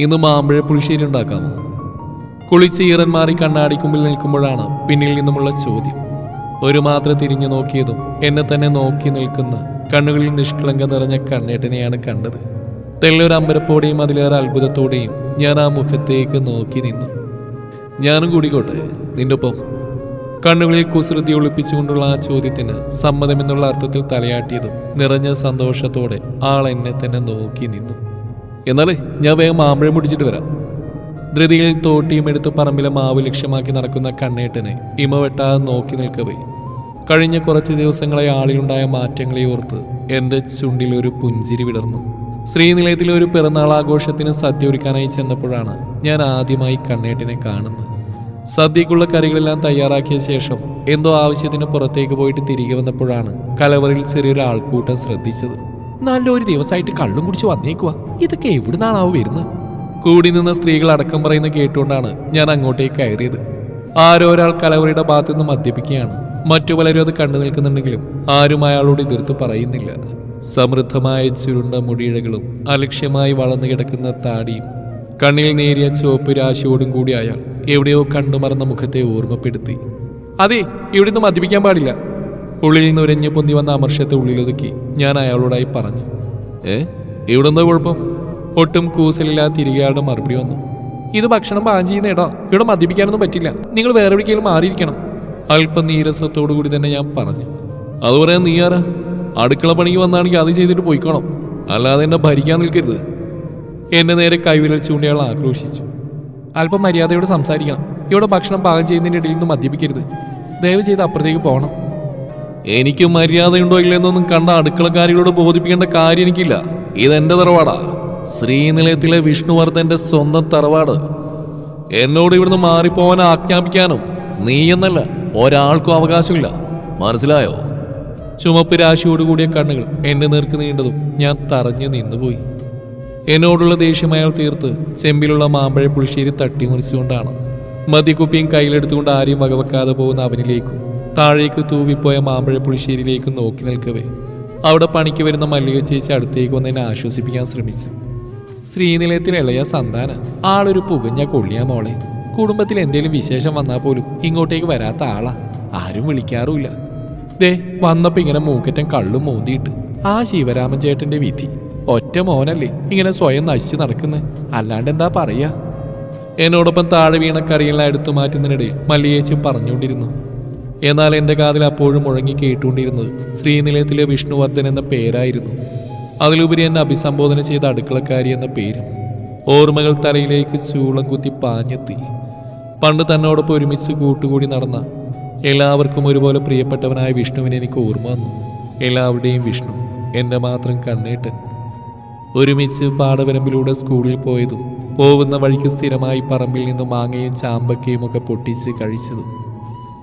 ഇന്ന് മാമ്പഴ പുളിശ്ശേരി ഉണ്ടാക്കാമോ? കുളിച്ച് ഈറൻ മാറി കണ്ണാടിക്കുമ്പിൽ നിൽക്കുമ്പോഴാണ് പിന്നിൽ നിന്നുമുള്ള ചോദ്യം. ഒരു മാത്രം തിരിഞ്ഞു നോക്കിയതും എന്നെ തന്നെ നോക്കി നിൽക്കുന്ന കണ്ണുകളിൽ നിഷ്കളങ്ക നിറഞ്ഞ കണ്ണേട്ടനെയാണ് കണ്ടത്. തെല്ലൊരു അമ്പരപ്പോടെയും അതിലേറെ അത്ഭുതത്തോടെയും ഞാൻ ആ മുഖത്തേക്ക് നോക്കി നിന്നു. ഞാനും കൂടിക്കോട്ടെ നിന്റെ ഒപ്പം. കണ്ണുകളിൽ കുസൃതി ഒളിപ്പിച്ചുകൊണ്ടുള്ള ആ ചോദ്യത്തിന് സമ്മതമെന്നുള്ള അർത്ഥത്തിൽ തലയാട്ടിയതും നിറഞ്ഞ സന്തോഷത്തോടെ ആൾ എന്നെ തന്നെ നോക്കി നിന്നു. എന്നാലേ ഞാൻ വേഗം മാമ്പഴം മുടിച്ചിട്ട് വരാം. ധൃതിയിൽ തോട്ടിയും എടുത്ത് പറമ്പിലെ മാവ് ലക്ഷ്യമാക്കി നടക്കുന്ന കണ്ണേട്ടനെ ഇമവെട്ടാതെ നോക്കി നിൽക്കവേ. കഴിഞ്ഞ കുറച്ച് ദിവസങ്ങളെ ആളിലുണ്ടായ മാറ്റങ്ങളെ ഓർത്ത് എന്റെ ചുണ്ടിൽ ഒരു പുഞ്ചിരി വിടർന്നു. ശ്രീനിലയത്തിലെ ഒരു പിറന്നാൾ ആഘോഷത്തിന് സദ്യ ഒരുക്കാനായി ചെന്നപ്പോഴാണ് ഞാൻ ആദ്യമായി കണ്ണേട്ടിനെ കാണുന്നത്. സദ്യക്കുള്ള കറികളെല്ലാം തയ്യാറാക്കിയ ശേഷം എന്തോ ആവശ്യത്തിന് പുറത്തേക്ക് പോയിട്ട് തിരികെ വന്നപ്പോഴാണ് കലവറിൽ ചെറിയൊരു ആൾക്കൂട്ടം ശ്രദ്ധിച്ചത്. നല്ലൊരു ദിവസമായിട്ട് കള്ളും കുടിച്ച് വന്നേക്കുവാ. ഇതൊക്കെ എവിടുന്നാണാവോ വരുന്നത്? കൂടി നിന്ന സ്ത്രീകൾ അടക്കം പറയുന്ന കേട്ടുകൊണ്ടാണ് ഞാൻ അങ്ങോട്ടേക്ക് കയറിയത്. ആരോരാൾ കലവറയുടെ ഭാഗത്തു നിന്ന് മദ്യപിക്കുകയാണ്. മറ്റു പലരും അത് കണ്ടു നിൽക്കുന്നുണ്ടെങ്കിലും ആരും അയാളോട് എതിർത്ത് പറയുന്നില്ല. സമൃദ്ധമായ ചുരുണ്ട മുടിയിഴകളും അലക്ഷ്യമായി വളർന്നു കിടക്കുന്ന താടിയും കണ്ണിൽ നേരിയ ചുവപ്പ് രാശിയോടും കൂടി അയാൾ എവിടെയോ കണ്ടുമറന്ന മുഖത്തെ ഓർമ്മപ്പെടുത്തി. അതെ ഇവിടുന്ന് മദ്യപിക്കാൻ പാടില്ല. ഉള്ളിൽ നിന്ന് ഉരഞ്ഞു പൊന്തി വന്ന അമർഷത്തെ ഉള്ളിലൊതുക്കി ഞാൻ അയാളോടായി പറഞ്ഞു. ഏ? ഇവിടെ എന്താ കുഴപ്പം? ഒട്ടും കൂസലില്ലാതെ തിരികെ അയാളുടെ മറുപടി വന്നു. ഇത് ഭക്ഷണം പാകം ചെയ്യുന്ന ഇടാ. ഇവിടെ മദ്യപിക്കാനൊന്നും പറ്റില്ല. നിങ്ങൾ വേറെ എവിടേക്കെങ്കിലും മാറിയിരിക്കണം. അല്പം നീരസത്തോടു കൂടി തന്നെ ഞാൻ പറഞ്ഞു. അത് പറയാൻ നീ ആരാ? അടുക്കള പണിക്ക് വന്നാണെങ്കിൽ അത് ചെയ്തിട്ട് പോയിക്കോണം. അല്ലാതെ എന്നെ ഭരിക്കാൻ നിൽക്കരുത്. എന്നെ നേരെ കൈവിരൽ ചൂണ്ടി അയാൾ ആക്രോശിച്ചു. അല്പം മര്യാദയോട് സംസാരിക്കണം. ഇവിടെ ഭക്ഷണം പാകം ചെയ്യുന്നതിന്റെ ഇടയിൽ നിന്ന് മദ്യപിക്കരുത്. ദയവ് ചെയ്ത് അപ്പുറത്തേക്ക് പോകണം. എനിക്ക് മര്യാദയുണ്ടോ ഇല്ലെന്നൊന്നും കണ്ട അടുക്കളക്കാരികളോട് ബോധിപ്പിക്കേണ്ട കാര്യം എനിക്കില്ല. ഇതെന്റെ തറവാടാ. ശ്രീനിലയത്തിലെ വിഷ്ണുവർദ്ധന്റെ സ്വന്തം തറവാട്. എന്നോട് ഇവിടുന്ന് മാറിപ്പോവാൻ ആജ്ഞാപിക്കാനും നീ എന്നല്ല ഒരാൾക്കും അവകാശമില്ല. മനസ്സിലായോ? ചുമപ്പ് രാശിയോടുകൂടിയ കണ്ണുകൾ എന്നെ നേർക്ക് നീണ്ടതും ഞാൻ തറഞ്ഞു നിന്നുപോയി. എന്നോടുള്ള ദേഷ്യം അയാൾ തീർത്ത് ചെമ്പിലുള്ള മാമ്പഴ പുളിശ്ശേരി തട്ടിമുറിച്ചുകൊണ്ടാണ്. മദ്യക്കുപ്പിയും കയ്യിലെടുത്തുകൊണ്ട് ആരെയും വകവെക്കാതെ പോകുന്ന അവനിലേക്കും താഴേക്ക് തൂവിപ്പോയ മാമ്പഴ പുളിശ്ശേരിയിലേക്ക് നോക്കി നിൽക്കവേ. അവിടെ പണിക്ക് വരുന്ന മല്ലിക ചേച്ചി അടുത്തേക്ക് വന്ന് എന്നെ ആശ്വസിപ്പിക്കാൻ ശ്രമിച്ചു. ശ്രീനിലയത്തിൽ ഇളയ സന്താന ആളൊരു പുകഞ്ഞ കൊള്ളിയ മോളെ. കുടുംബത്തിൽ എന്തെങ്കിലും വിശേഷം വന്നാൽ പോലും ഇങ്ങോട്ടേക്ക് വരാത്ത ആളാ. ആരും വിളിക്കാറുമില്ല. ദേ വന്നപ്പോൾ ഇങ്ങനെ മൂക്കറ്റം കള്ളും മൂന്തിയിട്ട്. ആ ശിവരാമൻ ചേട്ടന്റെ വിധി. ഒറ്റ മോനല്ലേ ഇങ്ങനെ സ്വയം നശിച്ച് നടക്കുന്നത് അല്ലാണ്ട് എന്താ പറയാ? എന്നോടൊപ്പം താഴെ വീണ കറിയെല്ലാം എടുത്തു മാറ്റുന്നതിനിടയിൽ മല്ലിയേച്ചി പറഞ്ഞുകൊണ്ടിരുന്നു. എന്നാൽ എന്റെ കാതിൽ അപ്പോഴും മുഴങ്ങി കേട്ടുകൊണ്ടിരുന്നത് ശ്രീനിലയത്തിലെ വിഷ്ണുവർദ്ധൻ എന്ന പേരായിരുന്നു. അതിലുപരി എന്നെ അഭിസംബോധന ചെയ്ത അടുക്കളക്കാരി എന്ന പേരും. ഓർമ്മകൾ തലയിലേക്ക് ചൂളം കുത്തി പാഞ്ഞെത്തി. പണ്ട് തന്നോടൊപ്പം ഒരുമിച്ച് കൂട്ടുകൂടി നടന്ന എല്ലാവർക്കും ഒരുപോലെ പ്രിയപ്പെട്ടവനായ വിഷ്ണുവിനെ എനിക്ക് ഓർമ്മ വന്നു. എല്ലാവരുടെയും വിഷ്ണു എന്റെ മാത്രം കണ്ണേട്ടൻ. ഒരുമിച്ച് പാടവരമ്പിലൂടെ സ്കൂളിൽ പോയതും പോകുന്ന വഴിക്ക് സ്ഥിരമായി പറമ്പിൽ നിന്നും മാങ്ങയും ചാമ്പക്കയും ഒക്കെ പൊട്ടിച്ച് കഴിച്ചതും.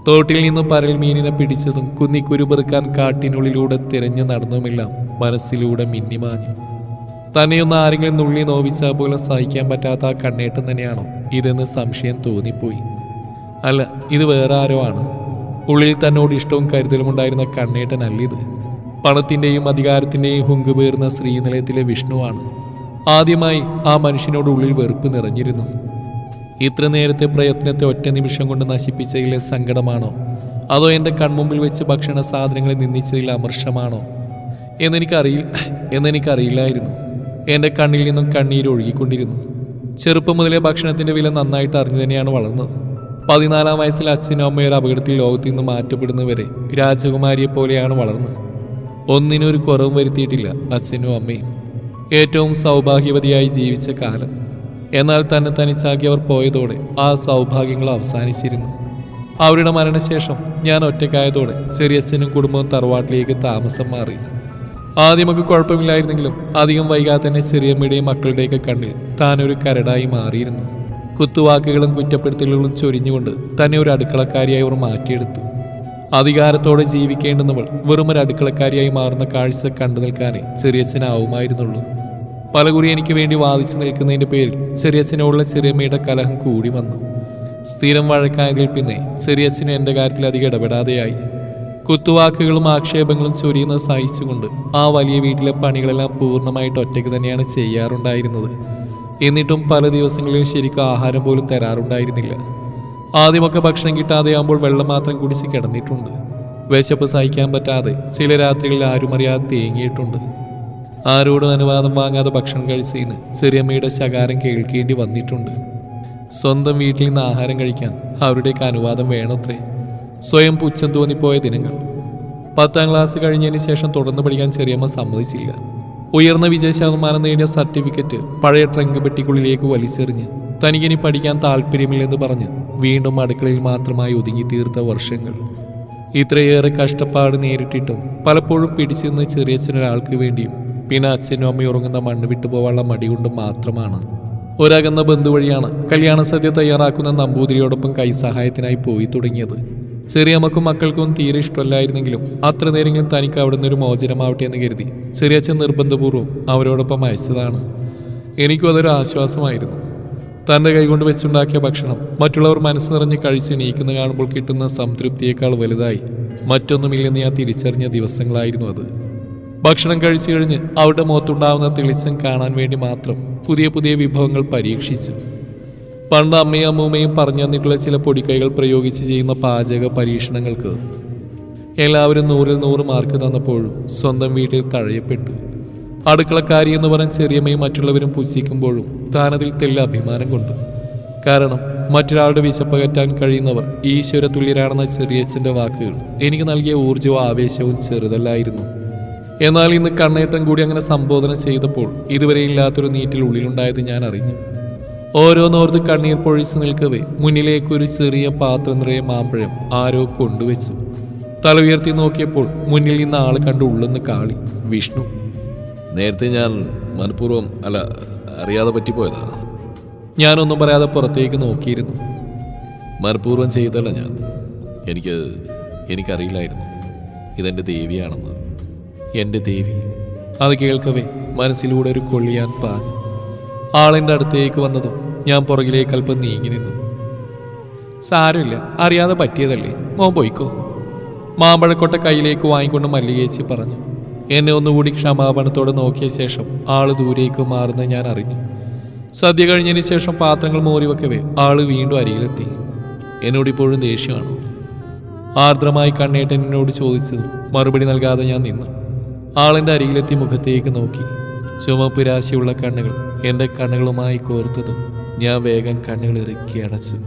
തോട്ടിൽ നിന്നും പരൽ മീനിനെ പിടിച്ചതും കുന്നി കുരുപെറുക്കാൻ കാട്ടിനുള്ളിലൂടെ തിരഞ്ഞു നടന്നുമെല്ലാം. മനസ്സിലൂടെ മിന്നിമാഞ്ഞു തന്നെയൊന്ന് ആരെങ്കിലും നുള്ളി നോവിച്ചാൽ പോലെ സഹിക്കാൻ പറ്റാത്ത ആ കണ്ണേട്ടം തന്നെയാണോ? ഇതെന്ന് സംശയം തോന്നിപ്പോയി. അല്ല ഇത് വേറെ ആരോ ആണ്. ഉള്ളിൽ തന്നോട് ഇഷ്ടവും കരുതലും ഉണ്ടായിരുന്ന കണ്ണേട്ടനല്ല ഇത്. പണത്തിന്റെയും അധികാരത്തിന്റെയും ഹുങ്ക് പേർന്ന ശ്രീനിലയത്തിലെ വിഷ്ണുവാണ് ആദ്യമായി ആ മനുഷ്യനോട് ഉള്ളിൽ വെറുപ്പ് നിറഞ്ഞിരുന്നു. ഇത്ര നേരത്തെ പ്രയത്നത്തെ ഒറ്റ നിമിഷം കൊണ്ട് നശിപ്പിച്ചതിലെ സങ്കടമാണോ? അതോ എന്റെ കൺമുമ്പിൽ വെച്ച് ഭക്ഷണ സാധനങ്ങളെ നിന്ദിച്ചതിൽ അമർഷമാണോ? എന്നെനിക്കറിയി എന്നെനിക്കറിയില്ലായിരുന്നു. എന്റെ കണ്ണിൽ നിന്നും കണ്ണീര് ഒഴുകിക്കൊണ്ടിരുന്നു. ചെറുപ്പം മുതലേ ഭക്ഷണത്തിന്റെ വില നന്നായിട്ട് അറിഞ്ഞു തന്നെയാണ് വളർന്നത്. പതിനാലാം വയസ്സിൽ അച്ഛനും അമ്മയും ഒരു അപകടത്തിൽ ലോകത്തിൽ നിന്ന് മാറ്റപ്പെടുന്നവരെ രാജകുമാരിയെ പോലെയാണ് വളർന്നത്. ഒന്നിനൊരു കുറവും വരുത്തിയിട്ടില്ല അച്ഛനും അമ്മയും. ഏറ്റവും സൗഭാഗ്യവതിയായി ജീവിച്ച കാലം. എന്നാൽ തന്നെ തനിച്ചാക്കി അവർ പോയതോടെ ആ സൗഭാഗ്യങ്ങൾ അവസാനിച്ചിരുന്നു. അവരുടെ മരണശേഷം ഞാൻ ഒറ്റക്കായതോടെ ചെറിയച്ഛനും കുടുംബവും തറവാട്ടിലേക്ക് താമസം മാറി. ആദ്യമൊക്കെ കുഴപ്പമില്ലായിരുന്നെങ്കിലും അധികം വൈകാതെ തന്നെ ചെറിയമ്മയുടെയും മക്കളുടെയൊക്കെ കണ്ണിൽ താനൊരു കരടായി മാറിയിരുന്നു. കുത്തുവാക്കുകളും കുറ്റപ്പെടുത്തലുകളും ചൊരിഞ്ഞുകൊണ്ട് തന്നെ ഒരു അടുക്കളക്കാരിയായി അവർ മാറ്റിയെടുത്തു. അധികാരത്തോടെ ജീവിക്കേണ്ടുന്നവൾ വെറുമൊരു അടുക്കളക്കാരിയായി മാറുന്ന കാഴ്ച കണ്ടു നിൽക്കാനേ ചെറിയച്ഛനാവുമായിരുന്നുള്ളൂ. പലകുറി എനിക്ക് വേണ്ടി വാദിച്ചു നിൽക്കുന്നതിന്റെ പേരിൽ ചെറിയച്ഛനോടുള്ള ചെറിയമ്മയുടെ കലഹം കൂടി വന്നു. സ്ഥിരം വഴക്കായതിൽ പിന്നെ ചെറിയച്ഛന് എന്റെ കാര്യത്തിൽ അധികം ഇടപെടാതെയായി. കുത്തുവാക്കുകളും ആക്ഷേപങ്ങളും ചൊരിയുന്നത് സഹിച്ചുകൊണ്ട് ആ വലിയ വീട്ടിലെ പണികളെല്ലാം പൂർണമായിട്ട് ഒറ്റയ്ക്ക് തന്നെയാണ് ചെയ്യാറുണ്ടായിരുന്നത്. എന്നിട്ടും പല ദിവസങ്ങളിലും ശരിക്കും ആഹാരം പോലും തരാറുണ്ടായിരുന്നില്ല. ആദ്യമൊക്കെ ഭക്ഷണം കിട്ടാതെയാകുമ്പോൾ വെള്ളം മാത്രം കുടിച്ച് കിടന്നിട്ടുണ്ട്. വിശപ്പ് സഹിക്കാൻ പറ്റാതെ ചില രാത്രികളിൽ ആരും അറിയാതെ തേങ്ങിയിട്ടുണ്ട്. ആരോടും അനുവാദം വാങ്ങാതെ ഭക്ഷണം കഴിച്ചതിന് ചെറിയമ്മയുടെ ശകാരം കേൾക്കേണ്ടി വന്നിട്ടുണ്ട്. സ്വന്തം വീട്ടിൽ നിന്ന് ആഹാരം കഴിക്കാൻ അവരുടെയൊക്കെ അനുവാദം വേണത്രേ. സ്വയം പുച്ഛം തോന്നിപ്പോയ ദിനങ്ങൾ. പത്താം ക്ലാസ് കഴിഞ്ഞതിന് ശേഷം തുടർന്ന് പഠിക്കാൻ ചെറിയമ്മ സമ്മതിച്ചില്ല. ഉയർന്ന വിജയ ശതമാനം നേടിയ സർട്ടിഫിക്കറ്റ് പഴയ ട്രങ്ക് പെട്ടിക്കുള്ളിലേക്ക് വലിച്ചെറിഞ്ഞ് തനിക്കിനി പഠിക്കാൻ താല്പര്യമില്ലെന്ന് പറഞ്ഞ് വീണ്ടും അടുക്കളയിൽ മാത്രമായി ഒതുങ്ങി തീർത്ത വർഷങ്ങൾ. ഇത്രയേറെ കഷ്ടപ്പാട് നേരിട്ടിട്ടും പലപ്പോഴും പിടിച്ചിരുന്ന ചെറിയച്ഛനൊരാൾക്ക് വേണ്ടിയും പിന്നെ അച്ഛനും അമ്മയും ഉറങ്ങുന്ന മണ്ണ് വിട്ടുപോകാനുള്ള മടി കൊണ്ട് മാത്രമാണ്. ഒരകന്ന ബന്ധു വഴിയാണ് കല്യാണ സദ്യ തയ്യാറാക്കുന്ന നമ്പൂതിരിയോടൊപ്പം കൈസഹായത്തിനായി പോയി തുടങ്ങിയത്. ചെറിയമ്മക്കും മക്കൾക്കും തീരെ ഇഷ്ടമല്ലായിരുന്നെങ്കിലും അത്ര നേരെങ്കിലും തനിക്ക് അവിടെ ഒരു മോചനമാവട്ടെ എന്ന് കരുതി ചെറിയച്ഛൻ നിർബന്ധപൂർവം അവരോടൊപ്പം അയച്ചതാണ്. എനിക്കും അതൊരു ആശ്വാസമായിരുന്നു. തന്റെ കൈകൊണ്ട് വെച്ചുണ്ടാക്കിയ ഭക്ഷണം മറ്റുള്ളവർ മനസ്സ് നിറഞ്ഞ് കഴിച്ച് എണീക്കുന്ന കാണുമ്പോൾ കിട്ടുന്ന സംതൃപ്തിയേക്കാൾ വലുതായി. മറ്റൊന്നുമില്ലെന്ന് ഞാൻ തിരിച്ചറിഞ്ഞ ദിവസങ്ങളായിരുന്നു അത്. ഭക്ഷണം കഴിച്ചു കഴിഞ്ഞ് അവരുടെ മുഖത്തുണ്ടാവുന്ന തെളിച്ചം കാണാൻ വേണ്ടി മാത്രം പുതിയ പുതിയ വിഭവങ്ങൾ പരീക്ഷിച്ചു. പണ്ട് അമ്മയും അമ്മൂമ്മയും പറഞ്ഞു തന്നിട്ടുള്ള ചില പൊടിക്കൈകൾ പ്രയോഗിച്ച് ചെയ്യുന്ന പാചക പരീക്ഷണങ്ങൾക്ക് എല്ലാവരും നൂറിൽ നൂറ് മാർക്ക് തന്നപ്പോഴും സ്വന്തം വീട്ടിൽ തഴയപ്പെട്ടു. അടുക്കളക്കാരി എന്ന് പറഞ്ഞ ചെറിയമ്മയും മറ്റുള്ളവരും പുച്ഛിക്കുമ്പോഴും താനതിൽ തെല്ല അഭിമാനം കൊണ്ട്. കാരണം മറ്റൊരാളുടെ വിശപ്പകറ്റാൻ കഴിയുന്നവർ ഈശ്വര തുല്യരാണെന്ന ചെറിയച്ഛന്റെ വാക്കുകൾ എനിക്ക് നൽകിയ ഊർജവും ആവേശവും ചെറുതല്ലായിരുന്നു. എന്നാൽ ഇന്ന് കണ്ണേട്ടൻ കൂടി അങ്ങനെ സംബോധന ചെയ്തപ്പോൾ ഇതുവരെ ഇല്ലാത്തൊരു നീറ്റിൽ ഉള്ളിലുണ്ടായത് ഞാൻ അറിഞ്ഞു. ഓരോന്നോർത്ത് കണ്ണീർ പൊഴിച്ചു നിൽക്കവേ മുന്നിലേക്ക് ഒരു ചെറിയ പാത്രം നിറയെ മാമ്പഴം ആരോ കൊണ്ടുവച്ചു. തല ഉയർത്തി നോക്കിയപ്പോൾ മുന്നിൽ നിന്ന് ആൾ കണ്ട് ഉള്ളെന്ന് കാളി വിഷ്ണു. നേരത്തെ ഞാൻ മനഃപൂർവം അല്ല അറിയാതെ പറ്റിപ്പോയതാ. ഞാനൊന്നും പറയാതെ പുറത്തേക്ക് നോക്കിയിരുന്നു. മനഃപൂർവം ചെയ്തല്ല ഞാൻ. എനിക്ക് എനിക്കറിയില്ലായിരുന്നു. ഇതെന്റെ ദേവിയാണെന്ന്. എന്റെ ദേവി. അത് കേൾക്കവേ മനസ്സിലൂടെ ഒരു കൊള്ളിയാൻ പാഞ്ഞു. ആളിന്റെ അടുത്തേക്ക് വന്നതും ഞാൻ പുറകിലേക്ക് അല്പം നീങ്ങി നിന്നു. സാരമില്ല അറിയാതെ പറ്റിയതല്ലേ? മോൻ പോയിക്കോ. മാമ്പഴക്കൊട്ട കയ്യിലേക്ക് വാങ്ങിക്കൊണ്ട് മല്ലികേച്ചി പറഞ്ഞു എന്നെ ഒന്നുകൂടി ക്ഷമാപണത്തോടെ നോക്കിയ ശേഷം ആൾ ദൂരേക്ക് മാറുന്ന ഞാൻ അറിഞ്ഞു. സദ്യ കഴിഞ്ഞതിന് ശേഷം പാത്രങ്ങൾ മോറി വെക്കവേ ആൾ വീണ്ടും അരികിലെത്തി. എന്നോട് ഇപ്പോഴും ദേഷ്യമാണ് ആർദ്രമായി കണ്ണേട്ടൻ എന്നോട് ചോദിച്ചതും മറുപടി നൽകാതെ ഞാൻ നിന്നു. ആളിന്റെ അരികിലെത്തി മുഖത്തേക്ക് നോക്കി. ചുമപ്പ് രാശിയുള്ള കണ്ണുകൾ എന്റെ കണ്ണുകളുമായി കോർത്തതും ഞാൻ വേഗം കണ്ണുകൾ ഇറുക്കി അടച്ചു.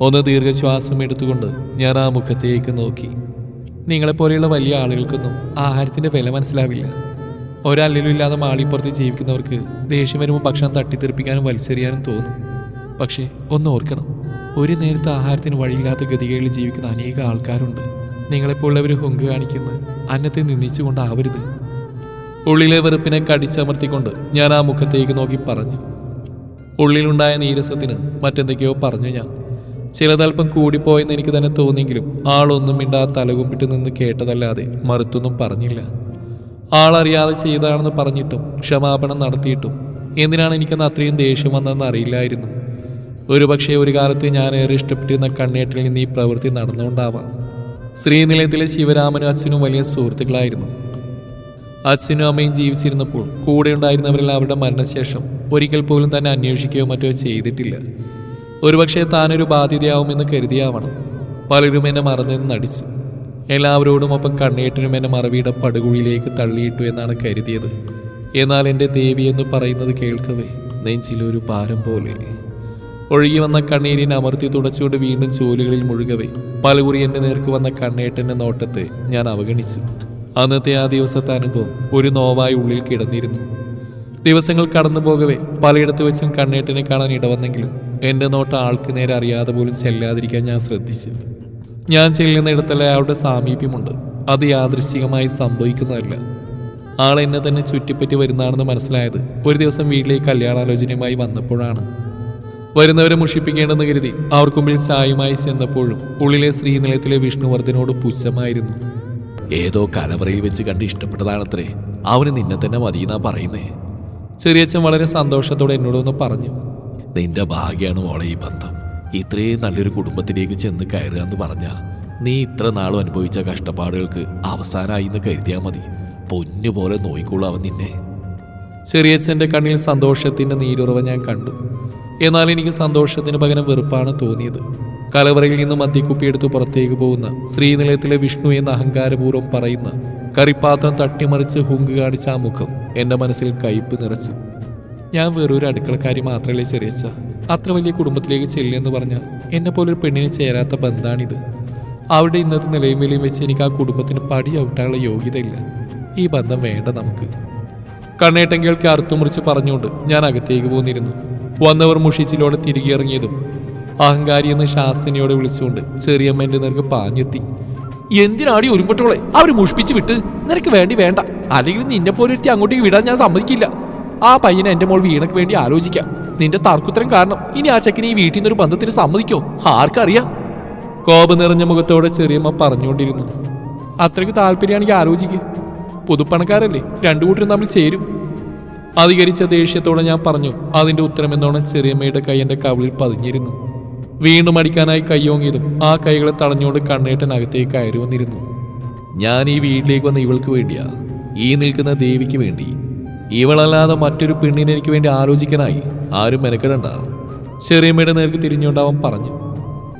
ഒന്ന് ദീർഘശ്വാസം എടുത്തുകൊണ്ട് ഞാൻ ആ മുഖത്തേക്ക് നോക്കി. നിങ്ങളെപ്പോലെയുള്ള വലിയ ആളുകൾക്കൊന്നും ആഹാരത്തിന്റെ വില മനസ്സിലാവില്ല. ഒരല്ലിലും ഇല്ലാതെ മാളിപ്പുറത്ത് ജീവിക്കുന്നവർക്ക് ദേഷ്യം വരുമ്പോൾ ഭക്ഷണം തട്ടിത്തെറിപ്പിക്കാനും വലിച്ചെറിയാനും തോന്നും. പക്ഷേ ഒന്ന് ഓർക്കണം. ഒരു നേരത്തെ ആഹാരത്തിന് വഴിയില്ലാത്ത ഗതികളിൽ ജീവിക്കുന്ന അനേക ആൾക്കാരുണ്ട്. നിങ്ങളെപ്പോലുള്ളവർ ഹുങ്ക് കാണിക്കുന്നത് അന്നത്തെ നിന്ദിച്ചുകൊണ്ടാവരുത് ഉള്ളിലെ വെറുപ്പിനെ കടിച്ചമർത്തിക്കൊണ്ട് ഞാൻ ആ മുഖത്തേക്ക് നോക്കി പറഞ്ഞു. ഉള്ളിലുണ്ടായ നീരസത്തിന് മറ്റെന്തൊക്കെയോ പറഞ്ഞു ഞാൻ. ചിലതൽപ്പം കൂടിപ്പോയെന്ന് എനിക്ക് തന്നെ തോന്നിയെങ്കിലും ആളൊന്നും മിണ്ടാ തലകുമ്പിട്ട് നിന്ന് കേട്ടതല്ലാതെ മറുത്തൊന്നും പറഞ്ഞില്ല. ആളറിയാതെ ചെയ്താണെന്ന് പറഞ്ഞിട്ടും ക്ഷമാപണം നടത്തിയിട്ടും എന്തിനാണ് എനിക്കന്ന് അത്രയും ദേഷ്യം വന്നതെന്ന് അറിയില്ലായിരുന്നു. ഒരുപക്ഷെ ഒരു കാലത്ത് ഞാൻ ഏറെ ഇഷ്ടപ്പെട്ടിരുന്ന കണ്ണേട്ടിൽ നിന്ന് ഈ പ്രവൃത്തി നടന്നുകൊണ്ടാവാം. ശ്രീനിലയത്തിലെ ശിവരാമനും അച്ഛനും വലിയ സുഹൃത്തുക്കളായിരുന്നു. അച്ഛനും അമ്മയും ജീവിച്ചിരുന്നപ്പോൾ കൂടെ ഉണ്ടായിരുന്നവരെല്ലാം അവരുടെ മരണശേഷം ഒരിക്കൽ പോലും തന്നെ അന്വേഷിക്കുകയോ മറ്റോ ചെയ്തിട്ടില്ല. ഒരുപക്ഷെ താനൊരു ബാധ്യതയാവുമെന്ന് കരുതിയാവണം. പലരും എന്നെ മറന്നെന്ന് നടിച്ചു. എല്ലാവരോടും ഒപ്പം കണ്ണേട്ടിനും എന്നെ മറവിയുടെ പടുകുഴിയിലേക്ക് തള്ളിയിട്ടു എന്നാണ് കരുതിയത്. എന്നാൽ എന്റെ ദേവി എന്ന് പറയുന്നത് കേൾക്കവേ നെഞ്ചിലൊരു ഭാരം പോലെ. ഒഴുകി വന്ന കണ്ണീരിനെ അമർത്തി തുടച്ചുകൊണ്ട് വീണ്ടും ജോലികളിൽ മുഴുകവേ. പലകുറി എന്റെ നേർക്ക് വന്ന കണ്ണേട്ടന്റെ നോട്ടത്തെ ഞാൻ അവഗണിച്ചു. അന്നത്തെ ആ ദിവസത്തെ അനുഭവം ഒരു നോവായി ഉള്ളിൽ കിടന്നിരുന്നു. ദിവസങ്ങൾ കടന്നു പോകവേ. പലയിടത്ത് വെച്ചും കണ്ണേട്ടനെ കാണാൻ ഇടവന്നെങ്കിലും എന്റെ നോട്ട് ആൾക്ക് നേരെ അറിയാതെ പോലും ചെല്ലാതിരിക്കാൻ ഞാൻ ശ്രദ്ധിച്ചു. ഞാൻ ചെല്ലുന്നിടത്തെല്ലാം അയാളുടെ സാമീപ്യമുണ്ട്. അത് യാദൃശികമായി സംഭവിക്കുന്നതല്ല. ആൾ എന്നെ തന്നെ ചുറ്റിപ്പറ്റി വരുന്നതാണെന്ന് മനസ്സിലായത് ഒരു ദിവസം വീട്ടിലേക്ക് കല്യാണാലോചനയുമായി വന്നപ്പോഴാണ്. വരുന്നവരെ മുഷിപ്പിക്കേണ്ടെന്ന് കരുതി അവർക്ക് മുമ്പിൽ ചെന്നപ്പോഴും ഉള്ളിലെ ശ്രീനിലയത്തിലെ വിഷ്ണുവർദ്ധനോട് പുച്ഛമായിരുന്നു. ഏതോ കലവറയിൽ വെച്ച് കണ്ട് ഇഷ്ടപ്പെട്ടതാണത്രേ. അവന് നിന്നെ തന്നെ മതിയെന്നാ പറയുന്നേ. ചെറിയച്ഛൻ വളരെ സന്തോഷത്തോടെ എന്നോടൊന്ന് പറഞ്ഞു. നിന്റെ ഭാഗ്യമാണ് മോളെ ഈ ബന്ധം. ഇത്രയും നല്ലൊരു കുടുംബത്തിലേക്ക് ചെന്ന് കയറുക എന്ന് പറഞ്ഞാ നീ ഇത്ര നാളും അനുഭവിച്ച കഷ്ടപ്പാടുകൾക്ക് അവസാനമായി എന്ന് കരുതിയാൽ മതി. പൊന്നു പോലെ നോയിക്കോളൂ അവൻ നിന്നെ. ചെറിയച്ഛന്റെ കണ്ണിൽ സന്തോഷത്തിന്റെ നീരുറവ ഞാൻ കണ്ടു. എന്നാൽ എനിക്ക് സന്തോഷത്തിന് പകരം വെറുപ്പാണ് തോന്നിയത്. കലവറയിൽ നിന്ന് മദ്യക്കുപ്പിയെടുത്ത് പുറത്തേക്ക് പോകുന്ന ശ്രീനിലയത്തിലെ വിഷ്ണു എന്ന അഹങ്കാരപൂർവം പറയുന്ന കറിപ്പാത്രം തട്ടിമറിച്ച് ഹുങ്ക് കാണിച്ച ആ മുഖം എന്റെ മനസ്സിൽ കയ്പ് നിറച്ചു. ഞാൻ വെറൊരു അടുക്കളക്കാരി മാത്രമല്ലേ ചെറിയച്ച അത്ര വലിയ കുടുംബത്തിലേക്ക് ചെല്ലെന്ന് പറഞ്ഞാൽ എന്നെ പോലൊരു പെണ്ണിന് ചേരാത്ത ബന്ധാണിത്. അവിടെ ഇന്നത്തെ നിലയും വിലയും വെച്ച് എനിക്ക് ആ കുടുംബത്തിന് പടി ഔട്ടാനുള്ള യോഗ്യതയില്ല. ഈ ബന്ധം വേണ്ട നമുക്ക്. കണ്ണേട്ടൻ കേൾക്കി അറുത്തുമുറിച്ച് പറഞ്ഞുകൊണ്ട് ഞാൻ അകത്തേക്ക് പോന്നിരുന്നു. വന്നവർ മുഷിച്ചിലോടെ തിരികെ ഇറങ്ങിയതും അഹങ്കാരി എന്ന് ശാസ്തിനിയോട് വിളിച്ചുകൊണ്ട് ചെറിയമ്മേന്റെ നിനക്ക് പാഞ്ഞെത്തി. എന്തിനാടി ഒരുമ്പട്ടോളെ? അവർ മുഷിപ്പിച്ച് വിട്ട്. നിനക്ക് വേണ്ടി വേണ്ട. അല്ലെങ്കിൽ നിന്നെ പോലെ ഒരുത്തി അങ്ങോട്ടേക്ക് വിടാൻ ഞാൻ സമ്മതിക്കില്ല. ആ പയ്യനെ എന്റെ മോൾ വീണക്ക് വേണ്ടി ആലോചിക്കാം. നിന്റെ തർക്കുത്തരം കാരണം ഇനി ആ ചെക്കനെ ഈ വീട്ടിൽ നിന്നൊരു ബന്ധത്തിന് സമ്മതിക്കോ? ആർക്കറിയാം? കോപം നിറഞ്ഞ മുഖത്തോടെ ചെറിയമ്മ പറഞ്ഞുകൊണ്ടിരുന്നു. അത്രയ്ക്ക് താല്പര്യമാണെങ്കിൽ ആലോചിക്കുക പുതുപ്പണക്കാരല്ലേ? രണ്ടു കൂട്ടരും തമ്മിൽ ചേരും. അധികരിച്ച ദേഷ്യത്തോടെ ഞാൻ പറഞ്ഞു അതിന്റെ ഉത്തരം എന്നോണം ചെറിയമ്മയുടെ കൈ എന്റെ കവിളിൽ പതിഞ്ഞിരുന്നു. വീണ്ടും അടിക്കാനായി കയ്യോങ്ങിയതും ആ കൈകളെ തടഞ്ഞുകൊണ്ട് കണ്ണേട്ടനകത്തേക്ക് കയറി വന്നിരുന്നു. ഞാൻ ഈ വീട്ടിലേക്ക് വന്ന ഇവൾക്ക് വേണ്ടിയാ. ഈ നിൽക്കുന്ന ദേവിക്ക് വേണ്ടി. ഇവളല്ലാതെ മറ്റൊരു പെണ്ണിനെ എനിക്ക് വേണ്ടി ആലോചിക്കാനായി ആരും മെനക്കെടണ്ട. ചെറിയമ്മയുടെ നേർക്ക് തിരിഞ്ഞുകൊണ്ട് അവൻ പറഞ്ഞു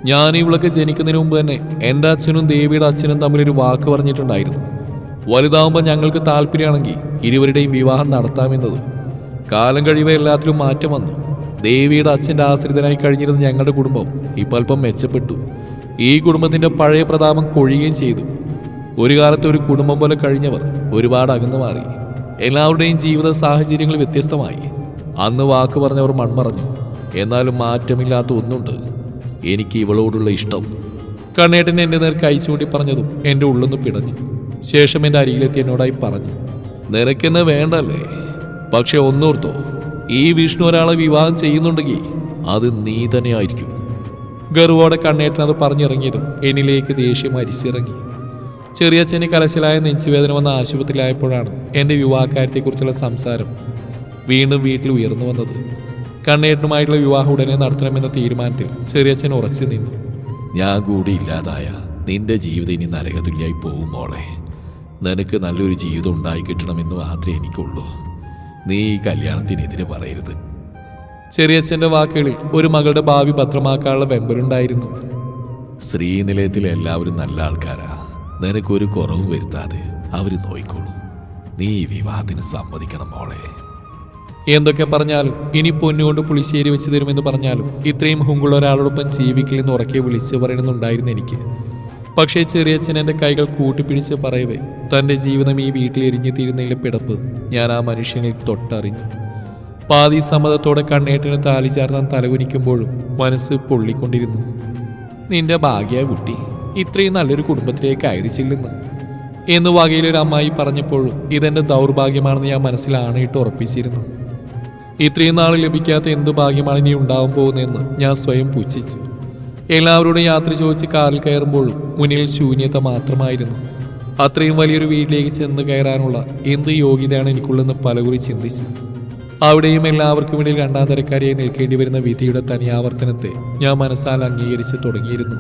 ഞാൻ ഇവളൊക്കെ ജനിക്കുന്നതിന് മുമ്പ് തന്നെ എന്റെ അച്ഛനും ദേവിയുടെ അച്ഛനും തമ്മിലൊരു വാക്ക് പറഞ്ഞിട്ടുണ്ടായിരുന്നു. വലുതാവുമ്പോൾ ഞങ്ങൾക്ക് താല്പര്യമാണെങ്കിൽ ഇരുവരുടെയും വിവാഹം നടത്താമെന്നത്. കാലം കഴിയുമ്പോൾ എല്ലാത്തിലും മാറ്റം വന്നു. ദേവിയുടെ അച്ഛന്റെ ആശ്രിതനായി കഴിഞ്ഞിരുന്ന ഞങ്ങളുടെ കുടുംബം ഇപ്പോൾ അല്പം മെച്ചപ്പെട്ടു. ഈ കുടുംബത്തിന്റെ പഴയ പ്രതാപം കൊഴിയുകയും ചെയ്തു. ഒരു കാലത്ത് ഒരു കുടുംബം പോലെ കഴിഞ്ഞവർ ഒരുപാട് അകന്നു മാറി. എല്ലാവരുടെയും ജീവിത സാഹചര്യങ്ങൾ വ്യത്യസ്തമായി. അന്ന് വാക്ക് പറഞ്ഞവർ മൺമറഞ്ഞു. എന്നാലും മാറ്റമില്ലാത്ത ഒന്നുണ്ട്. എനിക്ക് ഇവളോടുള്ള ഇഷ്ടം. കണ്ണേട്ടൻ എന്റെ നേർക്ക് അയച്ചുകൂട്ടി പറഞ്ഞതും എന്റെ ഉള്ളൊന്ന് പിടഞ്ഞു. ശേഷം എന്റെ അരികിലെത്തി എന്നോടായി പറഞ്ഞു നിനക്കെന്നെ വേണ്ടല്ലേ? പക്ഷെ ഒന്നോർത്തോ ഈ വിഷ്ണു ഒരാളെ വിവാഹം ചെയ്യുന്നുണ്ടെങ്കിൽ അത് നീ തന്നെ ആയിരിക്കും ഗർവോടെ കണ്ണേട്ടൻ അത് പറഞ്ഞിറങ്ങിയതും എന്നിലേക്ക് ദേഷ്യം അരിച്ചിറങ്ങി. ചെറിയച്ഛന് കലശലായ നെഞ്ചുവേദന വന്ന ആശുപത്രിയിലായപ്പോഴാണ് എന്റെ വിവാഹകാര്യത്തെക്കുറിച്ചുള്ള സംസാരം വീണ്ടും വീട്ടിൽ ഉയർന്നു വന്നത്. കണ്ണേട്ടനുമായിട്ടുള്ള വിവാഹം ഉടനെ നടത്തണമെന്ന തീരുമാനത്തിൽ ചെറിയച്ഛൻ ഉറച്ചു നിന്നു. ഞാൻ കൂടി ഇല്ലാതായ നിന്റെ ജീവിതം ഇനി നരകതുല്യായി പോകും മോളെ. നിനക്ക് നല്ലൊരു ജീവിതം ഉണ്ടായി കിട്ടണമെന്ന് മാത്രമേ എനിക്കുള്ളൂ. നീ ഈ കല്യാണത്തിനെതിരെ പറയരുത്. ചെറിയച്ഛന്റെ വാക്കുകളിൽ ഒരു മകളുടെ ഭാവി പത്രമാക്കാനുള്ള വെമ്പലുണ്ടായിരുന്നു. ശ്രീനിലയത്തിലെ എല്ലാവരും നല്ല ആൾക്കാരാ. നിനക്കൊരു കുറവും വരുത്താതെ അവർ നോയിക്കോളൂ. നീ ഈ വിവാഹത്തിന് സമ്മതിക്കണം മോളെ. എന്തൊക്കെ പറഞ്ഞാലും ഇനി പൊന്നുകൊണ്ട് പുളിശ്ശേരി വെച്ച് തരുമെന്ന് പറഞ്ഞാലും ഇത്രയും ഹുങ്കുള്ള ഒരാളോടൊപ്പം ജീവിക്കില്ലെന്ന് ഉറക്കെ വിളിച്ചു പറയണമെന്നുണ്ടായിരുന്നു എനിക്ക്. പക്ഷേ ചെറിയച്ഛൻ എന്റെ കൈകൾ കൂട്ടിപ്പിടിച്ച് പറയവേ തന്റെ ജീവിതം ഈ വീട്ടിൽ എരിഞ്ഞു തീരുന്നതിലെ പിടപ്പ് ഞാൻ ആ മനുഷ്യനിൽ തൊട്ടറിഞ്ഞു. പാതി സമ്മതത്തോടെ കണ്ണേട്ടിന് താലി ചാർത്താൻ തലകുനിക്കുമ്പോഴും മനസ്സ് പൊള്ളിക്കൊണ്ടിരുന്നു. നിന്റെ ഭാഗ്യ കുട്ടി ഇത്രയും നല്ലൊരു കുടുംബത്തിലേക്ക് ആയിരിച്ചില്ലെന്ന്. ചെല്ലുന്നു എന്ന് വകയിലൊരു അമ്മായി പറഞ്ഞപ്പോഴും ഇതെന്റെ ദൗർഭാഗ്യമാണെന്ന് ഞാൻ മനസ്സിലാണിട്ട് ഉറപ്പിച്ചിരുന്നു. ഇത്രയും നാൾ ലഭിക്കാത്ത എന്ത് ഭാഗ്യമാണ് ഇനി ഉണ്ടാവാൻ പോകുന്നതെന്ന് ഞാൻ സ്വയം പുച്ഛിച്ചു. എല്ലാവരോടും യാത്ര ചോദിച്ച് കാറിൽ കയറുമ്പോൾ മുന്നിൽ ശൂന്യത മാത്രമായിരുന്നു. അത്രയും വലിയൊരു വീട്ടിലേക്ക് ചെന്ന് കയറാനുള്ള എന്ത് യോഗ്യതയാണ് എനിക്കുള്ളതെന്ന് പലകുറി ചിന്തിച്ചു. അവിടെയും എല്ലാവർക്കും ഇടയിൽ രണ്ടാം തരക്കാരിയായി നിൽക്കേണ്ടി വരുന്ന വിധിയുടെ തനിയാവർത്തനത്തെ ഞാൻ മനസ്സാൽ അംഗീകരിച്ച് തുടങ്ങിയിരുന്നു.